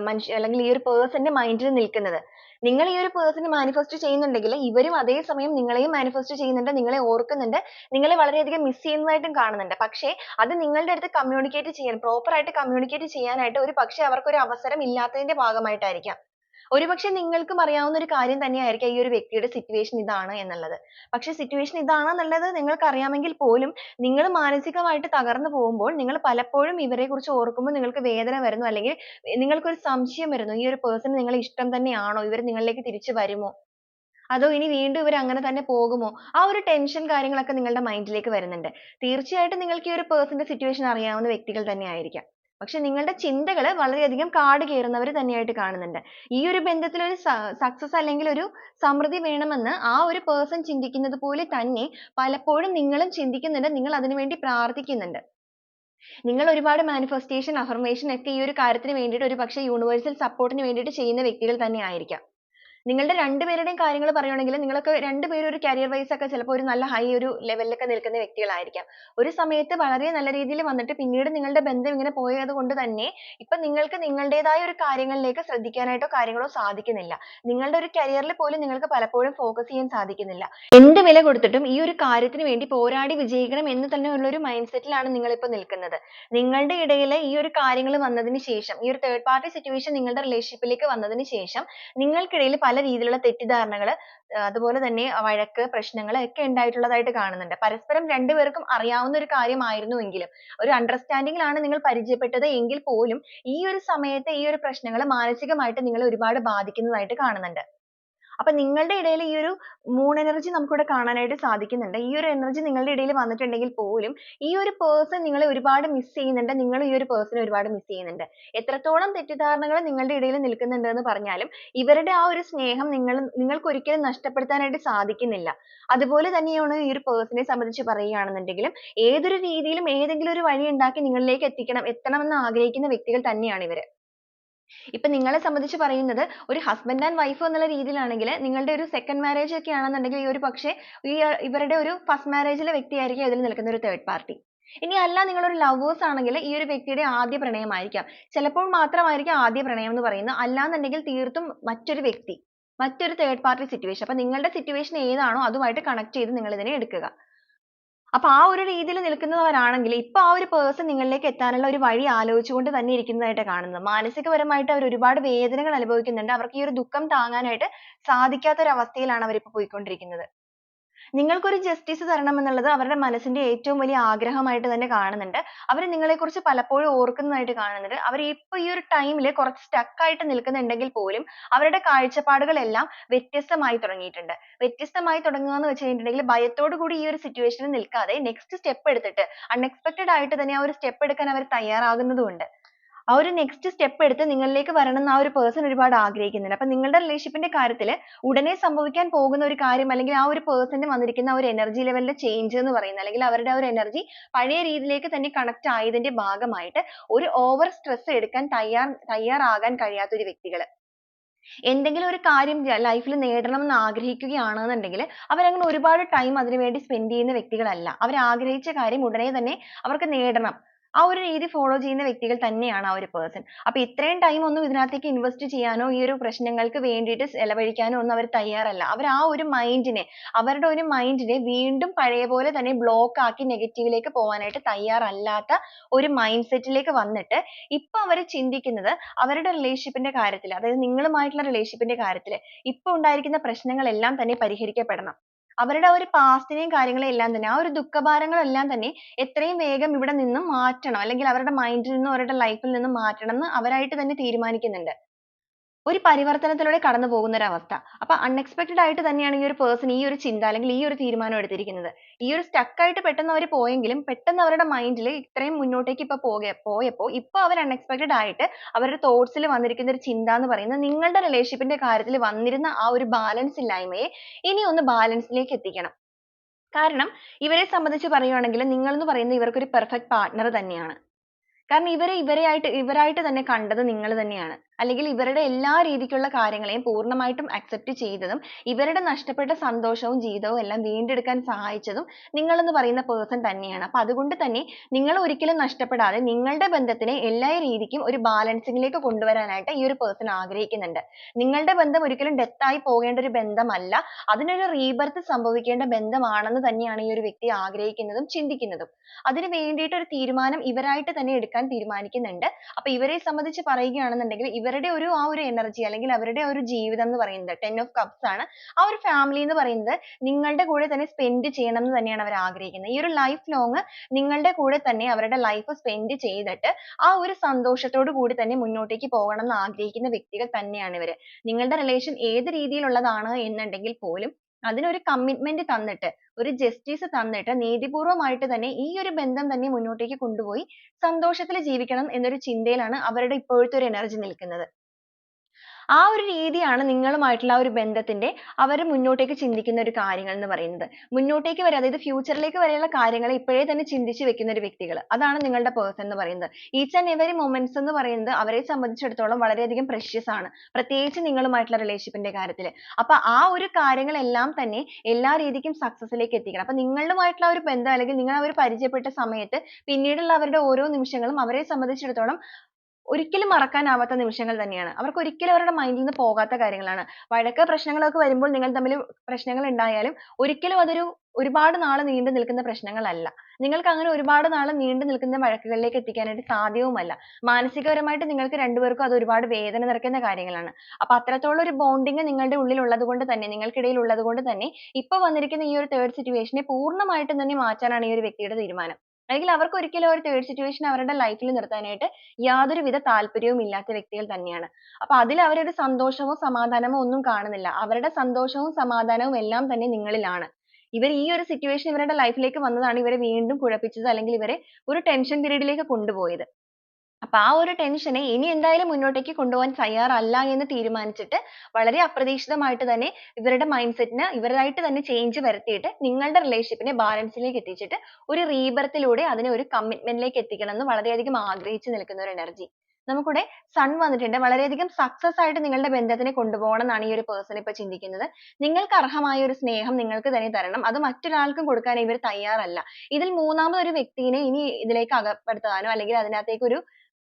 [SPEAKER 1] മനുഷ്യ അല്ലെങ്കിൽ ഈ ഒരു പേഴ്സന്റെ മൈൻഡിൽ നിൽക്കുന്നത്. നിങ്ങൾ ഈ ഒരു person നെ manifest ചെയ്യുന്നുണ്ടെങ്കിൽ ഇവരും അതേ സമയം നിങ്ങളെയും manifest ചെയ്യുന്നുണ്ട്, നിങ്ങളെ ഓർക്കുന്നുണ്ട്, നിങ്ങളെ വളരെ അധികം miss ചെയ്യുന്നതായിട്ടും കാണുന്നുണ്ട്. പക്ഷേ അത് നിങ്ങളുടെ അടുത്ത് communicate ചെയ്യാൻ proper ആയിട്ട് communicate ചെയ്യാനായിട്ട് ഒരുപക്ഷേ അവർക്ക് ഒരു അവസരം ഇല്ലാത്തതിന്റെ ഭാഗമായിട്ടായിരിക്കാം. ഒരുപക്ഷെ നിങ്ങൾക്കും അറിയാവുന്ന ഒരു കാര്യം തന്നെയായിരിക്കാം ഈ ഒരു വ്യക്തിയുടെ situation ഇതാണ് എന്നുള്ളത്. പക്ഷേ situation ഇതാണെന്നുള്ളത് നിങ്ങൾക്ക് അറിയാമെങ്കിൽ പോലും നിങ്ങൾ മാനസികമായിട്ട് തകർന്നു പോകുമ്പോൾ നിങ്ങൾ പലപ്പോഴും ഇവരെ കുറിച്ച് ഓർക്കുമ്പോൾ നിങ്ങൾക്ക് വേദന വരുന്നു അല്ലെങ്കിൽ നിങ്ങൾക്ക് ഒരു സംശയം വരുന്നു. ഈ ഒരു person നിങ്ങളെ ഇഷ്ടം തന്നെയാണോ? ഇവർ നിങ്ങളിലേക്ക് തിരിച്ചു വരുമോ? അതോ ഇനി വീണ്ടും ഇവർ അങ്ങനെ തന്നെ പോകുമോ? ആ ഒരു tension കാര്യങ്ങളൊക്കെ നിങ്ങളുടെ mind ലേക്ക് വരുന്നുണ്ട്. തീർച്ചയായിട്ടും നിങ്ങൾക്ക് ഈ ഒരു person ന്റെ situation അറിയാവുന്ന വ്യക്തികൾ തന്നെ ആയിരിക്കാം പക്ഷെ നിങ്ങളുടെ ചിന്തകൾ വളരെയധികം കാട് കയറുന്നവർ തന്നെയായിട്ട് കാണുന്നുണ്ട്. ഈ ഒരു ബന്ധത്തിൽ ഒരു സക്സസ് അല്ലെങ്കിൽ ഒരു സമൃദ്ധി വേണമെന്ന് ആ ഒരു പേഴ്സൺ ചിന്തിക്കുന്നത് പോലെ തന്നെ പലപ്പോഴും നിങ്ങളും ചിന്തിക്കുന്നുണ്ട് നിങ്ങൾ അതിനു വേണ്ടി പ്രാർത്ഥിക്കുന്നുണ്ട്. നിങ്ങൾ ഒരുപാട് മാനിഫെസ്റ്റേഷൻ അഫർമേഷൻ ഒക്കെ ഈ ഒരു കാര്യത്തിന് വേണ്ടിയിട്ട് ഒരു പക്ഷേ യൂണിവേഴ്സൽ സപ്പോർട്ടിന് വേണ്ടിയിട്ട് ചെയ്യുന്ന വ്യക്തികൾ തന്നെ ആയിരിക്കാം. നിങ്ങളുടെ രണ്ടുപേരുടെയും കാര്യങ്ങൾ പറയുകയാണെങ്കിൽ നിങ്ങളൊക്കെ രണ്ടുപേരും ഒരു കരിയർ വൈസ് ഒക്കെ ചിലപ്പോൾ ഒരു നല്ല ഹൈ ഒരു ഒക്കെ നിൽക്കുന്ന വ്യക്തികളായിരിക്കാം. ഒരു സമയത്ത് വളരെ നല്ല രീതിയിൽ വന്നിട്ട് പിന്നീട് നിങ്ങളുടെ ബന്ധം ഇങ്ങനെ പോയത് കൊണ്ട് തന്നെ ഇപ്പൊ നിങ്ങൾക്ക് നിങ്ങളുടേതായ ഒരു കാര്യങ്ങളിലേക്ക് ശ്രദ്ധിക്കാനായിട്ടോ കാര്യങ്ങളോ സാധിക്കുന്നില്ല. നിങ്ങളുടെ ഒരു കരിയറിൽ പോലും നിങ്ങൾക്ക് പലപ്പോഴും ഫോക്കസ് ചെയ്യാൻ സാധിക്കുന്നില്ല. എന്ത് വില കൊടുത്തിട്ടും ഈ ഒരു കാര്യത്തിന് വേണ്ടി പോരാടി വിജയിക്കണം എന്ന് തന്നെ ഉള്ള ഒരു മൈൻഡ് ലാണ് നിങ്ങൾ ഇപ്പോൾ നിൽക്കുന്നത്. നിങ്ങളുടെ ഇടയിൽ ഈ ഒരു കാര്യങ്ങൾ വന്നതിന് ശേഷം ഈ ഒരു തേർഡ് പാർട്ടി സിറ്റുവേഷൻ നിങ്ങളുടെ റിലേഷൻഷിപ്പിലേക്ക് ലേക്ക് വന്നതിന് ശേഷം നിങ്ങൾക്കിടയിൽ പല രീതിയിലുള്ള തെറ്റിദ്ധാരണകൾ അതുപോലെ തന്നെ വഴക്ക് പ്രശ്നങ്ങൾ ഒക്കെ ഉണ്ടായിട്ടുള്ളതായിട്ട് കാണുന്നുണ്ട്. പരസ്പരം രണ്ടുപേർക്കും അറിയാവുന്ന ഒരു കാര്യമായിരുന്നുവെങ്കിലും ഒരു understanding നിങ്ങൾ പരിചയപ്പെട്ടത് എങ്കിൽ പോലും ഈ ഒരു സമയത്ത് ഈ ഒരു പ്രശ്നങ്ങൾ മാനസികമായിട്ട് നിങ്ങളെ ഒരുപാട് ബാധിക്കുന്നതായിട്ട് കാണുന്നുണ്ട്. അപ്പൊ നിങ്ങളുടെ ഇടയിൽ ഈ ഒരു moon energy നമുക്ക് ഇവിടെ കാണാനായിട്ട് സാധിക്കുന്നുണ്ട്. ഈ ഒരു energy നിങ്ങളുടെ ഇടയിൽ വന്നിട്ടുണ്ടെങ്കിൽ പോലും ഈ ഒരു person നിങ്ങളെ ഒരുപാട് miss ചെയ്യുന്നുണ്ട്. നിങ്ങൾ ഈ ഒരു person നെ ഒരുപാട് miss ചെയ്യുന്നുണ്ട്. എത്രത്തോളം തെറ്റിദ്ധാരണകൾ നിങ്ങളുടെ ഇടയിൽ നിൽക്കുന്നുണ്ട് എന്ന് പറഞ്ഞാലും ഇവരുടെ ആ ഒരു സ്നേഹം നിങ്ങൾ നിങ്ങൾക്ക് ഒരിക്കലും നഷ്ടപ്പെടുത്താനായിട്ട് സാധിക്കുന്നില്ല. അതുപോലെ തന്നെയാണ് ഈ ഒരു person നെ സംബന്ധിച്ച് പറയുകയാണെന്നുണ്ടെങ്കിലും ഏതൊരു രീതിയിലും ഏതെങ്കിലും ഒരു വഴി ഉണ്ടാക്കി നിങ്ങളിലേക്ക് എത്തിക്കണം എത്തണമെന്ന് ആഗ്രഹിക്കുന്ന വ്യക്തികൾ തന്നെയാണ് ഇവർ ഇപ്പൊ നിങ്ങളെ സംബന്ധിച്ച് പറയുന്നത് ഒരു ഹസ്ബൻഡ് ആൻഡ് വൈഫ് എന്നുള്ള രീതിയിലാണെങ്കിൽ നിങ്ങളുടെ ഒരു സെക്കൻഡ് marriage ഒക്കെ ആണെന്നുണ്ടെങ്കിൽ ഈ ഒരു പക്ഷേ ഈ ഇവരുടെ ഒരു ഫസ്റ്റ് marriage ലെ വ്യക്തിയായിരിക്കും ഇതിൽ നിൽക്കുന്ന ഒരു തേർഡ് പാർട്ടി ഇനി അല്ല നിങ്ങൾ ഒരു ആണെങ്കിൽ ഈ ഒരു വ്യക്തിയുടെ ആദ്യ പ്രണയമായിരിക്കാം. ചിലപ്പോൾ മാത്രമായിരിക്കും ആദ്യ പ്രണയം എന്ന് പറയുന്നത്. അല്ലാന്നുണ്ടെങ്കിൽ തീർത്തും മറ്റൊരു വ്യക്തി മറ്റൊരു തേർഡ് പാർട്ടി സിറ്റുവേഷൻ അപ്പൊ നിങ്ങളുടെ സിറ്റുവേഷൻ ഏതാണോ അതുമായിട്ട് കണക്ട് ചെയ്ത് നിങ്ങൾ ഇതിനെ എടുക്കുക. അപ്പൊ ആ ഒരു രീതിയിൽ നിൽക്കുന്നവരാണെങ്കിൽ ഇപ്പൊ ആ ഒരു person നിങ്ങളിലേക്ക് എത്താനുള്ള ഒരു വഴി ആലോചിച്ചുകൊണ്ട് തന്നെ ഇരിക്കുന്നതായിട്ടാണ് കാണുന്നത്. മാനസികപരമായിട്ട് അവർ ഒരുപാട് വേദനകൾ അനുഭവിക്കുന്നുണ്ട്. അവർക്ക് ഈ ഒരു ദുഃഖം താങ്ങാനായിട്ട് സാധിക്കാത്ത ഒരു അവസ്ഥയിലാണ് അവർ ഇപ്പൊ പോയിക്കൊണ്ടിരിക്കുന്നത്. നിങ്ങൾക്ക് ജസ്റ്റിസ് തരണം എന്നുള്ളത് അവരുടെ മനസ്സിന്റെ ഏറ്റവും വലിയ ആഗ്രഹമായിട്ട് തന്നെ കാണുന്നുണ്ട്. അവർ നിങ്ങളെക്കുറിച്ച് പലപ്പോഴും ഓർക്കുന്നതായിട്ട് കാണുന്നുണ്ട്. അവർ ഇപ്പൊ ഈ ഒരു time ൽ കുറച്ച് stuck ആയിട്ട് നിൽക്കുന്നുണ്ടെങ്കിൽ പോലും അവരുടെ കാഴ്ചപ്പാടുകളെല്ലാം വ്യത്യസ്തമായി തുടങ്ങിയിട്ടുണ്ട്. വ്യത്യസ്തമായി തുടങ്ങുക എന്ന് വെച്ച് കഴിഞ്ഞിട്ടുണ്ടെങ്കിൽ ഭയത്തോട് കൂടി ഈ ഒരു situation ൽ നിൽക്കാതെ next step എടുത്തിട്ട് unexpected ആയിട്ട് തന്നെ ആ ഒരു step എടുക്കാൻ അവർ തയ്യാറാകുന്നതുമുണ്ട് ആ ഒരു next step എടുത്ത് നിങ്ങളിലേക്ക് വരണം എന്ന് ആ ഒരു person ഒരുപാട് ആഗ്രഹിക്കുന്നുണ്ട്. അപ്പോൾ നിങ്ങളുടെ relationship ന്റെ കാര്യത്തിൽ ഉടനെ സംഭവിക്കാൻ പോകുന്ന ഒരു കാര്യം അല്ലെങ്കിൽ ആ ഒരു person വന്നിരിക്കുന്ന ഒരു energy level ലെ change എന്ന് പറയുന്നത് അല്ലെങ്കിൽ അവരുടെ ആ ഒരു energy പഴയ രീതിയിലേക്ക് തന്നെ connect ആയതിന്റെ ഭാഗമായിട്ട് ഒരു over stress എടുക്കാൻ തയ്യാർ തയ്യാറാകാൻ കഴിയാത്ത ഒരു വ്യക്തികൾ എന്തെങ്കിലും ഒരു കാര്യം life നേടണം എന്ന് ആഗ്രഹിക്കുകയാണെന്നുണ്ടെങ്കിൽ അവരങ്ങനെ ഒരുപാട് time അതിനുവേണ്ടി spend ചെയ്യുന്ന വ്യക്തികളല്ല. അവർ ആഗ്രഹിച്ച കാര്യം ഉടനെ തന്നെ അവർക്ക് നേടണം. ആ ഒരു രീതി ഫോളോ ചെയ്യുന്ന വ്യക്തികൾ തന്നെയാണ് ആ ഒരു പേഴ്സൺ അപ്പൊ ഇത്രയും ടൈം ഒന്നും ഇതിനകത്തേക്ക് ഇൻവെസ്റ്റ് ചെയ്യാനോ ഈ ഒരു പ്രശ്നങ്ങൾക്ക് വേണ്ടിയിട്ട് ചെലവഴിക്കാനോ ഒന്നും അവർ തയ്യാറല്ല. അവർ ആ ഒരു mind നെ അവരുടെ ഒരു mind നെ വീണ്ടും പഴയ പോലെ തന്നെ ബ്ലോക്ക് ആക്കി നെഗറ്റീവിലേക്ക് ലേക്ക് പോകാനായിട്ട് തയ്യാറല്ലാത്ത ഒരു mindset ലേക്ക് വന്നിട്ട് ഇപ്പൊ അവർ ചിന്തിക്കുന്നത് അവരുടെ റിലേഷൻഷിപ്പിന്റെ ന്റെ കാര്യത്തിൽ അതായത് നിങ്ങളുമായിട്ടുള്ള റിലേഷൻഷിപ്പിന്റെ ന്റെ കാര്യത്തിൽ ഇപ്പൊ ഉണ്ടായിരിക്കുന്ന പ്രശ്നങ്ങൾ എല്ലാം തന്നെ പരിഹരിക്കപ്പെടണം. അവരുടെ ആ ഒരു past നെയും കാര്യങ്ങളെയും എല്ലാം തന്നെ ആ ഒരു ദുഃഖഭാരങ്ങളെല്ലാം തന്നെ എത്രയും വേഗം ഇവിടെ നിന്നും മാറ്റണം. അല്ലെങ്കിൽ അവരുടെ mind ൽ നിന്നും അവരുടെ life ൽ നിന്നും മാറ്റണം എന്ന് അവരായിട്ട് തന്നെ തീരുമാനിക്കുന്നുണ്ട്. ഒരു പരിവർത്തനത്തിലൂടെ കടന്നു പോകുന്ന ഒരു അവസ്ഥ അപ്പൊ അൺഎക്സ്പെക്റ്റഡ് ആയിട്ട് തന്നെയാണ് ഈ ഒരു പേഴ്സൺ ഈ ഒരു ചിന്ത അല്ലെങ്കിൽ ഈ ഒരു തീരുമാനം എടുത്തിരിക്കുന്നത്. ഈ ഒരു സ്റ്റക്ക് ആയിട്ട് പെട്ടെന്ന് അവർ പോയെങ്കിലും പെട്ടെന്ന് അവരുടെ മൈൻഡിൽ ഇത്രയും മുന്നോട്ടേക്ക് ഇപ്പൊ പോകെ പോയപ്പോ ഇപ്പൊ അവർ അൺഎക്സ്പെക്റ്റഡ് ആയിട്ട് അവരുടെ തോട്ട്സിൽ വന്നിരിക്കുന്ന ഒരു ചിന്ത എന്ന് പറയുന്നത് നിങ്ങളുടെ റിലേഷൻഷിപ്പിന്റെ കാര്യത്തിൽ വന്നിരുന്ന ആ ഒരു ബാലൻസ് ഇല്ലായ്മയെ ഇനി ഒന്ന് ബാലൻസിലേക്ക് ലേക്ക് എത്തിക്കണം. കാരണം ഇവരെ സംബന്ധിച്ച് പറയുകയാണെങ്കിൽ നിങ്ങൾ എന്ന് പറയുന്നത് ഇവർക്കൊരു പെർഫെക്റ്റ് പാർട്ണർ തന്നെയാണ്. കാരണം ഇവരെ ഇവരെയായിട്ട് ഇവരായിട്ട് തന്നെ കണ്ടത് നിങ്ങൾ തന്നെയാണ്. അല്ലെങ്കിൽ ഇവരുടെ എല്ലാ രീതിക്കുള്ള കാര്യങ്ങളെയും പൂർണമായിട്ടും അക്സെപ്റ്റ് ചെയ്തതും ഇവരുടെ നഷ്ടപ്പെട്ട സന്തോഷവും ജീവിതവും എല്ലാം വീണ്ടെടുക്കാൻ സഹായിച്ചതും നിങ്ങൾ എന്ന് പറയുന്ന പേഴ്സൺ തന്നെയാണ്. അപ്പൊ അതുകൊണ്ട് തന്നെ നിങ്ങൾ ഒരിക്കലും നഷ്ടപ്പെടാതെ നിങ്ങളുടെ ബന്ധത്തിനെ എല്ലാ രീതിക്കും ഒരു balancing ലേക്ക് കൊണ്ടുവരാനായിട്ട് ഈ ഒരു പേഴ്സൺ ആഗ്രഹിക്കുന്നുണ്ട്. നിങ്ങളുടെ ബന്ധം ഒരിക്കലും death ആയി പോകേണ്ട ഒരു ബന്ധമല്ല. അതിനൊരു rebirth സംഭവിക്കേണ്ട ബന്ധമാണെന്ന് തന്നെയാണ് ഈ ഒരു വ്യക്തി ആഗ്രഹിക്കുന്നതും ചിന്തിക്കുന്നതും. അതിന് വേണ്ടിയിട്ട് ഒരു തീരുമാനം ഇവരായിട്ട് തന്നെ എടുക്കാൻ തീരുമാനിക്കുന്നുണ്ട്. അപ്പൊ ഇവരെ സംബന്ധിച്ച് പറയുകയാണെന്നുണ്ടെങ്കിൽ ഇവർ ഇവരുടെ ഒരു ആ ഒരു എനർജി അല്ലെങ്കിൽ അവരുടെ ഒരു ജീവിതം എന്ന് പറയുന്നത് ടെൻ ഓഫ് കപ്സ് ആണ് ആ ഒരു ഫാമിലി എന്ന് പറയുന്നത് നിങ്ങളുടെ കൂടെ തന്നെ സ്പെൻഡ് ചെയ്യണം എന്ന് തന്നെയാണ് അവർ ആഗ്രഹിക്കുന്നത് ഈ ഒരു ലൈഫ് ലോങ് നിങ്ങളുടെ കൂടെ തന്നെ അവരുടെ ലൈഫ് സ്പെൻഡ് ചെയ്തിട്ട് ആ ഒരു സന്തോഷത്തോട് കൂടി തന്നെ മുന്നോട്ടേക്ക് പോകണം എന്ന് ആഗ്രഹിക്കുന്ന വ്യക്തികൾ തന്നെയാണ് ഇവർ. നിങ്ങളുടെ റിലേഷൻ ഏത് രീതിയിലുള്ളതാണ് എന്നുണ്ടെങ്കിൽ പോലും അതിനൊരു കമ്മിറ്റ്മെന്റ് തന്നിട്ട് ഒരു ജസ്റ്റിസ് തന്നിട്ട് നീതിപൂർവമായിട്ട് തന്നെ ഈ ഒരു ബന്ധം തന്നെ മുന്നോട്ടേക്ക് കൊണ്ടുപോയി സന്തോഷത്തിൽ ജീവിക്കണം എന്നൊരു ചിന്തയിലാണ് അവരുടെ ഇപ്പോഴത്തെ ഒരു എനർജി നിൽക്കുന്നത്. ആ ഒരു രീതിയാണ് നിങ്ങളുമായിട്ടുള്ള ആ ഒരു ബന്ധത്തിന്റെ അവർ മുന്നോട്ടേക്ക് ചിന്തിക്കുന്ന ഒരു കാര്യങ്ങൾ എന്ന് പറയുന്നത്. മുന്നോട്ടേക്ക് വരെ അതായത് ഫ്യൂച്ചറിലേക്ക് വരെയുള്ള കാര്യങ്ങൾ ഇപ്പോഴേ തന്നെ ചിന്തിച്ച് വെക്കുന്ന ഒരു വ്യക്തികൾ. അതാണ് നിങ്ങളുടെ പേഴ്സൺ എന്ന് പറയുന്നത്. ഈച്ച് ആൻഡ് എവറി മൊമെന്റ്സ് എന്ന് പറയുന്നത് അവരെ സംബന്ധിച്ചിടത്തോളം വളരെയധികം പ്രഷ്യസ് ആണ്. പ്രത്യേകിച്ച് നിങ്ങളുമായിട്ടുള്ള റിലേഷൻഷിപ്പിന്റെ കാര്യത്തിൽ. അപ്പൊ ആ ഒരു കാര്യങ്ങളെല്ലാം തന്നെ എല്ലാ രീതിക്കും സക്സസിലേക്ക് എത്തിക്കണം. അപ്പൊ നിങ്ങളുമായിട്ടുള്ള ഒരു ബന്ധം അല്ലെങ്കിൽ നിങ്ങൾ അവർ പരിചയപ്പെട്ട സമയത്ത് പിന്നീടുള്ള അവരുടെ ഓരോ നിമിഷങ്ങളും അവരെ സംബന്ധിച്ചിടത്തോളം ഒരിക്കലും മറക്കാനാവാത്ത നിമിഷങ്ങൾ തന്നെയാണ്. അവർക്ക് ഒരിക്കലും അവരുടെ മൈൻഡിൽ നിന്ന് പോകാത്ത കാര്യങ്ങളാണ്. വഴക്ക് പ്രശ്നങ്ങളൊക്കെ വരുമ്പോൾ നിങ്ങൾ തമ്മിൽ പ്രശ്നങ്ങൾ ഉണ്ടായാലും ഒരിക്കലും അതൊരു ഒരുപാട് നാൾ നീണ്ടു നിൽക്കുന്ന പ്രശ്നങ്ങളല്ല. നിങ്ങൾക്ക് അങ്ങനെ ഒരുപാട് നാൾ നീണ്ടു നിൽക്കുന്ന വഴക്കുകളിലേക്ക് എത്തിക്കാനായിട്ട് സാധ്യവുമല്ല. മാനസികപരമായിട്ട് നിങ്ങൾക്ക് രണ്ടുപേർക്കും അത് ഒരുപാട് വേദന നിറയ്ക്കുന്ന കാര്യങ്ങളാണ്. അപ്പൊ അത്രത്തോളം ഒരു ബോണ്ടിങ് നിങ്ങളുടെ ഉള്ളിൽ ഉള്ളത് കൊണ്ട് തന്നെ നിങ്ങൾക്കിടയിൽ ഉള്ളത് കൊണ്ട് തന്നെ ഇപ്പൊ വന്നിരിക്കുന്ന ഈ ഒരു തേർഡ് സിറ്റുവേഷനെ പൂർണമായിട്ടും തന്നെ മാറ്റാനാണ് ഈ ഒരു വ്യക്തിയുടെ തീരുമാനം. അല്ലെങ്കിൽ അവർക്ക് ഒരിക്കലും ഒരു തേർഡ് സിറ്റുവേഷൻ അവരുടെ ലൈഫിൽ നിർത്താനായിട്ട് യാതൊരുവിധ താല്പര്യവും ഇല്ലാത്ത വ്യക്തികൾ തന്നെയാണ്. അപ്പൊ അതിൽ അവരൊരു സന്തോഷമോ സമാധാനമോ ഒന്നും കാണുന്നില്ല. അവരുടെ സന്തോഷവും സമാധാനവും എല്ലാം തന്നെ നിങ്ങളിലാണ്. ഇവർ ഈ ഒരു സിറ്റുവേഷൻ ഇവരുടെ ലൈഫിലേക്ക് വന്നതാണ് ഇവരെ വീണ്ടും കുഴപ്പിച്ചത് അല്ലെങ്കിൽ ഇവരെ ഒരു ടെൻഷൻ പീരീഡിലേക്ക് കൊണ്ടുപോയത്. അപ്പൊ ആ ഒരു ടെൻഷനെ ഇനി എന്തായാലും മുന്നോട്ടേക്ക് കൊണ്ടുപോകാൻ തയ്യാറല്ല എന്ന് തീരുമാനിച്ചിട്ട് വളരെ അപ്രതീക്ഷിതമായിട്ട് തന്നെ ഇവരുടെ മൈൻഡ് സെറ്റിന് ഇവരായിട്ട് തന്നെ ചേഞ്ച് വരുത്തിയിട്ട് നിങ്ങളുടെ റിലേഷൻഷിപ്പിനെ ബാലൻസിലേക്ക് എത്തിച്ചിട്ട് ഒരു റീബർത്തിലൂടെ അതിനെ ഒരു കമ്മിറ്റ്മെന്റിലേക്ക് എത്തിക്കണം എന്ന് വളരെയധികം ആഗ്രഹിച്ചു നിൽക്കുന്ന ഒരു എനർജി നമുക്കിവിടെ സൺ വന്നിട്ടുണ്ട്. വളരെയധികം സക്സസ് ആയിട്ട് നിങ്ങളുടെ ബന്ധത്തിനെ കൊണ്ടുപോകണം എന്നാണ് ഈ ഒരു പേഴ്സൺ ഇപ്പൊ ചിന്തിക്കുന്നത്. നിങ്ങൾക്ക് അർഹമായ ഒരു സ്നേഹം നിങ്ങൾക്ക് തന്നെ തരണം. അത് മറ്റൊരാൾക്കും കൊടുക്കാൻ ഇവർ തയ്യാറല്ല. ഇതിൽ മൂന്നാമത് ഒരു വ്യക്തിനെ ഇനി ഇതിലേക്ക് അകപ്പെടുത്താനോ അല്ലെങ്കിൽ അതിനകത്തേക്ക് ഒരു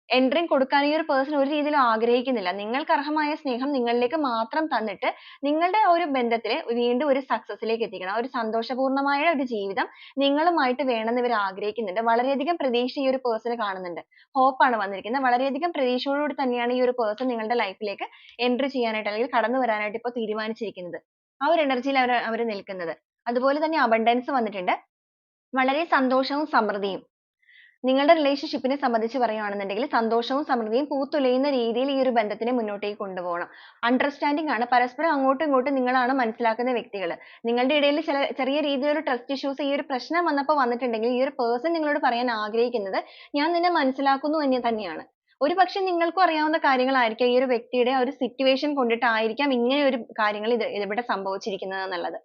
[SPEAKER 1] എൻട്രി കൊടുക്കാൻ ഈ ഒരു പേഴ്സൺ ഒരു രീതിയിലും ആഗ്രഹിക്കുന്നില്ല. നിങ്ങൾക്ക് അർഹമായ സ്നേഹം നിങ്ങളിലേക്ക് മാത്രം തന്നിട്ട് നിങ്ങളുടെ ഒരു ബന്ധത്തിൽ വീണ്ടും ഒരു സക്സസിലേക്ക് എത്തിക്കണം. ആ ഒരു സന്തോഷപൂർണമായ ഒരു ജീവിതം നിങ്ങളുമായിട്ട് വേണമെന്ന് ഇവർ ആഗ്രഹിക്കുന്നുണ്ട്. വളരെയധികം പ്രതീക്ഷ ഈ ഒരു പേഴ്സൺ കാണുന്നുണ്ട്. hope ആണ് വന്നിരിക്കുന്നത്. വളരെയധികം പ്രതീക്ഷയോടുകൂടി തന്നെയാണ് ഈ ഒരു പേഴ്സൺ നിങ്ങളുടെ ലൈഫിലേക്ക് എൻട്രി ചെയ്യാനായിട്ട് അല്ലെങ്കിൽ കടന്നു വരാനായിട്ട് ഇപ്പോൾ തീരുമാനിച്ചിരിക്കുന്നത്. ആ ഒരു എനർജിയിൽ അവർ അവർ നിൽക്കുന്നത്. അതുപോലെ തന്നെ abundance വന്നിട്ടുണ്ട്. വളരെ സന്തോഷവും സമൃദ്ധിയും. നിങ്ങളുടെ റിലേഷൻഷിപ്പിനെ സംബന്ധിച്ച് പറയുകയാണെന്നുണ്ടെങ്കിൽ സന്തോഷവും സമൃദ്ധിയും പൂത്തുലയുന്ന രീതിയിൽ ഈ ഒരു ബന്ധത്തിനെ മുന്നോട്ടേക്ക് കൊണ്ടുപോകണം. അണ്ടർസ്റ്റാൻഡിംഗ് ആണ്. പരസ്പരം അങ്ങോട്ടും ഇങ്ങോട്ടും നിങ്ങളാണ് മനസ്സിലാക്കുന്ന വ്യക്തികൾ നിങ്ങളുടെ ഇടയിൽ ചില ചെറിയ രീതിയിലുള്ള ട്രസ്റ്റ് ഇഷ്യൂസ് ഈ ഒരു പ്രശ്നം വന്നപ്പോൾ വന്നിട്ടുണ്ടെങ്കിൽ ഈ ഒരു പേഴ്സൺ നിങ്ങളോട് പറയാൻ ആഗ്രഹിക്കുന്നത് ഞാൻ നിന്നെ മനസ്സിലാക്കുന്നു എന്ന് തന്നെയാണ്. ഒരു പക്ഷെ നിങ്ങൾക്കും അറിയാവുന്ന കാര്യങ്ങളായിരിക്കാം ഈ ഒരു വ്യക്തിയുടെ ഒരു സിറ്റുവേഷൻ കൊണ്ടിട്ടായിരിക്കാം ഇങ്ങനെ ഒരു കാര്യങ്ങൾ ഇത് ഇവിടെ സംഭവിച്ചിരിക്കുന്നത് എന്നുള്ളത്.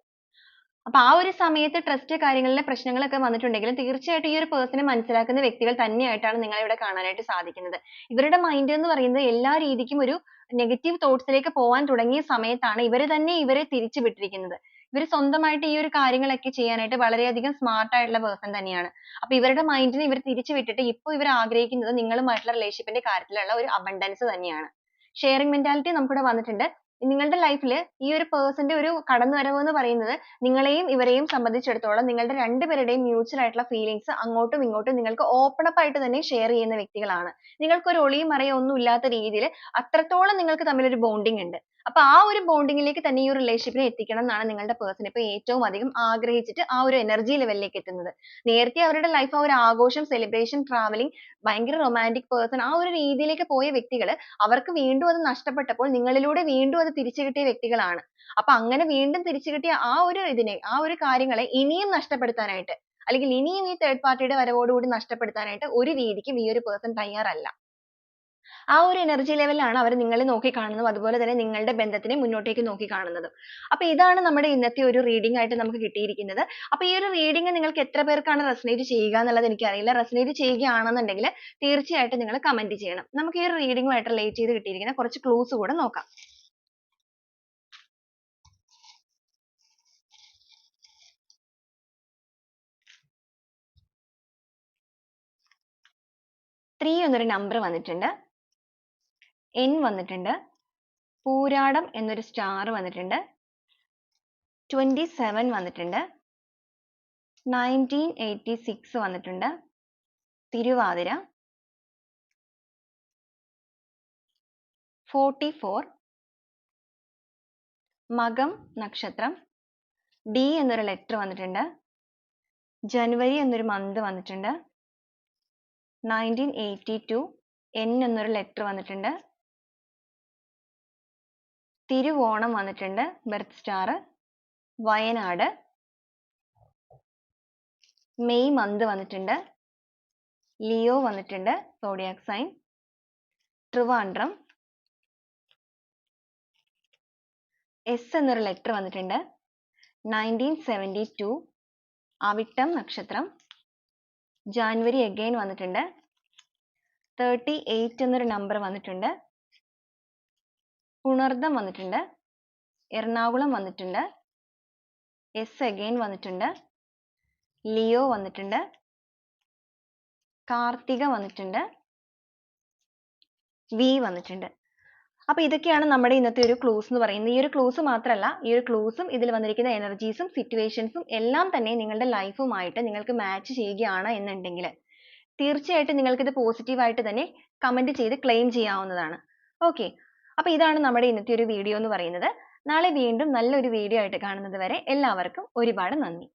[SPEAKER 1] അപ്പൊ ആ ഒരു സമയത്ത് ട്രസ്റ്റ് കാര്യങ്ങളിലെ പ്രശ്നങ്ങളൊക്കെ വന്നിട്ടുണ്ടെങ്കിലും തീർച്ചയായിട്ടും ഈ ഒരു പേഴ്സണെ മനസ്സിലാക്കുന്ന വ്യക്തികൾ തന്നെയായിട്ടാണ് നിങ്ങളെ ഇവിടെ കാണാനായിട്ട് സാധിക്കുന്നത്. ഇവരുടെ മൈൻഡ് എന്ന് പറയുന്നത് എല്ലാ രീതിക്കും ഒരു നെഗറ്റീവ് തോട്ട്സിലേക്ക് പോകാൻ തുടങ്ങിയ സമയത്താണ് ഇവർ തന്നെ ഇവരെ തിരിച്ചു വിട്ടിരിക്കുന്നത്. ഇവർ സ്വന്തമായിട്ട് ഈ ഒരു കാര്യങ്ങളൊക്കെ ചെയ്യാനായിട്ട് വളരെയധികം സ്മാർട്ട് ആയിട്ടുള്ള പേഴ്സൺ തന്നെയാണ്. അപ്പൊ ഇവരുടെ മൈൻഡിനെ ഇവർ തിരിച്ചു വിട്ടിട്ട് ഇപ്പൊ ഇവർ ആഗ്രഹിക്കുന്നത് നിങ്ങളുമായിട്ടുള്ള റിലേഷൻഷിപ്പിന്റെ കാര്യത്തിലുള്ള ഒരു അബണ്ടൻസ് തന്നെയാണ്. ഷെയറിംഗ് മെന്റാലിറ്റി നമുക്കിവിടെ വന്നിട്ടുണ്ട്. നിങ്ങളുടെ ലൈഫിൽ ഈ ഒരു പേഴ്സന്റെ ഒരു കടന്നുവരവ് എന്ന് പറയുന്നത് നിങ്ങളെയും ഇവരെയും സംബന്ധിച്ചിടത്തോളം നിങ്ങളുടെ രണ്ടുപേരുടെയും mutual ആയിട്ടുള്ള feelings അങ്ങോട്ടും ഇങ്ങോട്ടും നിങ്ങൾക്ക് ഓപ്പൺ അപ്പ് ആയിട്ട് തന്നെ ഷെയർ ചെയ്യുന്ന വ്യക്തികളാണ്. നിങ്ങൾക്ക് ഒരു ഒളിയും മറയും ഒന്നും ഇല്ലാത്ത രീതിയിൽ അത്രത്തോളം നിങ്ങൾക്ക് തമ്മിൽ ഒരു bonding ഉണ്ട്. അപ്പൊ ആ ഒരു bonding ലേക്ക് തന്നെ ഈ ഒരു relationship നെ എത്തിക്കണം എന്നാണ് നിങ്ങളുടെ person ഇപ്പൊ ഏറ്റവും അധികം ആഗ്രഹിച്ചിട്ട് ആ ഒരു energy level ലേക്ക് എത്തുന്നത്. നേരത്തെ അവരുടെ life ആ ഒരു ആഘോഷം celebration travelling ഭയങ്കര romantic person ആ ഒരു രീതിയിലേക്ക് പോയ വ്യക്തികൾ അവർക്ക് വീണ്ടും അത് നഷ്ടപ്പെട്ടപ്പോൾ നിങ്ങളിലൂടെ വീണ്ടും അത് തിരിച്ചു കിട്ടിയ വ്യക്തികളാണ്. അപ്പൊ അങ്ങനെ വീണ്ടും തിരിച്ചു കിട്ടിയ ആ ഒരു ഇതിനെ ആ ഒരു കാര്യങ്ങളെ ഇനിയും നഷ്ടപ്പെടുത്താനായിട്ട് അല്ലെങ്കിൽ ഇനിയും ഈ third party യുടെ വരവോടുകൂടി നഷ്ടപ്പെടുത്താനായിട്ട് ഒരു രീതിക്കും ഈ ഒരു person തയ്യാറല്ല. ആ ഒരു എനർജി level ലാണ് അവർ നിങ്ങളെ നോക്കി കാണുന്നതും അതുപോലെ തന്നെ നിങ്ങളുടെ ബന്ധത്തിനെ മുന്നോട്ടേക്ക് നോക്കി കാണുന്നതും. അപ്പൊ ഇതാണ് നമ്മുടെ ഇന്നത്തെ ഒരു റീഡിംഗ് ആയിട്ട് നമുക്ക് കിട്ടിയിരിക്കുന്നത്. അപ്പൊ ഈ ഒരു reading നിങ്ങൾക്ക് എത്ര പേർക്കാണ് റെസനേറ്റ് ചെയ്യുക എന്നുള്ളത് എനിക്കറിയില്ല. resonate ചെയ്യുകയാണെന്നുണ്ടെങ്കിൽ തീർച്ചയായിട്ടും നിങ്ങൾ കമന്റ് ചെയ്യണം. നമുക്ക് ഈ ഒരു reading റിലേറ്റ് ചെയ്ത് കിട്ടിയിരിക്കുന്ന കുറച്ച് ക്ലൂസ് കൂടെ നോക്കാം. ത്രീ എന്നൊരു നമ്പർ വന്നിട്ടുണ്ട്. എൻ വന്നിട്ടുണ്ട്. പൂരാടം എന്നൊരു സ്റ്റാർ വന്നിട്ടുണ്ട്. ട്വന്റി സെവൻ വന്നിട്ടുണ്ട്. നയന്റീൻ എയ്റ്റി സിക്സ് വന്നിട്ടുണ്ട്. തിരുവാതിര. ഫോർട്ടി ഫോർ മകം നക്ഷത്രം. ഡി എന്നൊരു ലെറ്റർ വന്നിട്ടുണ്ട്. ജനുവരി എന്നൊരു മന്ത് വന്നിട്ടുണ്ട്. നയന്റീൻ എയ്റ്റി ടു എൻ എന്നൊരു ലെറ്റർ വന്നിട്ടുണ്ട്. തിരുവോണം വന്നിട്ടുണ്ട്. Birth star Wayanad May month വന്നിട്ടുണ്ട്. ലിയോ വന്നിട്ടുണ്ട് സോഡിയാക് സൈൻ ട്രിവാൻഡ്രം എസ് എന്നൊരു ലെറ്റർ വന്നിട്ടുണ്ട്. നയന്റീൻ സെവന്റി ടു അവിട്ടം നക്ഷത്രം ജാനുവരി അഗൈൻ വന്നിട്ടുണ്ട്. തേർട്ടി എയ്റ്റ് എന്നൊരു നമ്പർ വന്നിട്ടുണ്ട്. പുണർദം വന്നിട്ടുണ്ട്. എറണാകുളം വന്നിട്ടുണ്ട്. എസ് അഗൈൻ വന്നിട്ടുണ്ട്. ലിയോ വന്നിട്ടുണ്ട്. കാർത്തിക വന്നിട്ടുണ്ട്. വി വന്നിട്ടുണ്ട്. അപ്പൊ ഇതൊക്കെയാണ് നമ്മുടെ ഇന്നത്തെ ഒരു ക്ലൂസ് എന്ന് പറയുന്നത്. ഈ ഒരു ക്ലൂസ് മാത്രമല്ല ഈ ഒരു ക്ലൂസും ഇതിൽ വന്നിരിക്കുന്ന എനർജീസും സിറ്റുവേഷൻസും എല്ലാം തന്നെ നിങ്ങളുടെ ലൈഫുമായിട്ട് നിങ്ങൾക്ക് മാച്ച് ചെയ്യുകയാണ് എന്നുണ്ടെങ്കിൽ തീർച്ചയായിട്ടും നിങ്ങൾക്ക് ഇത് പോസിറ്റീവായിട്ട് തന്നെ കമന്റ് ചെയ്ത് ക്ലെയിം ചെയ്യാവുന്നതാണ്. ഓക്കെ അപ്പൊ ഇതാണ് നമ്മുടെ ഇന്നത്തെ ഒരു വീഡിയോ എന്ന് പറയുന്നത്. നാളെ വീണ്ടും നല്ലൊരു വീഡിയോ ആയിട്ട് കാണുന്നത് വരെ എല്ലാവർക്കും ഒരുപാട് നന്ദി.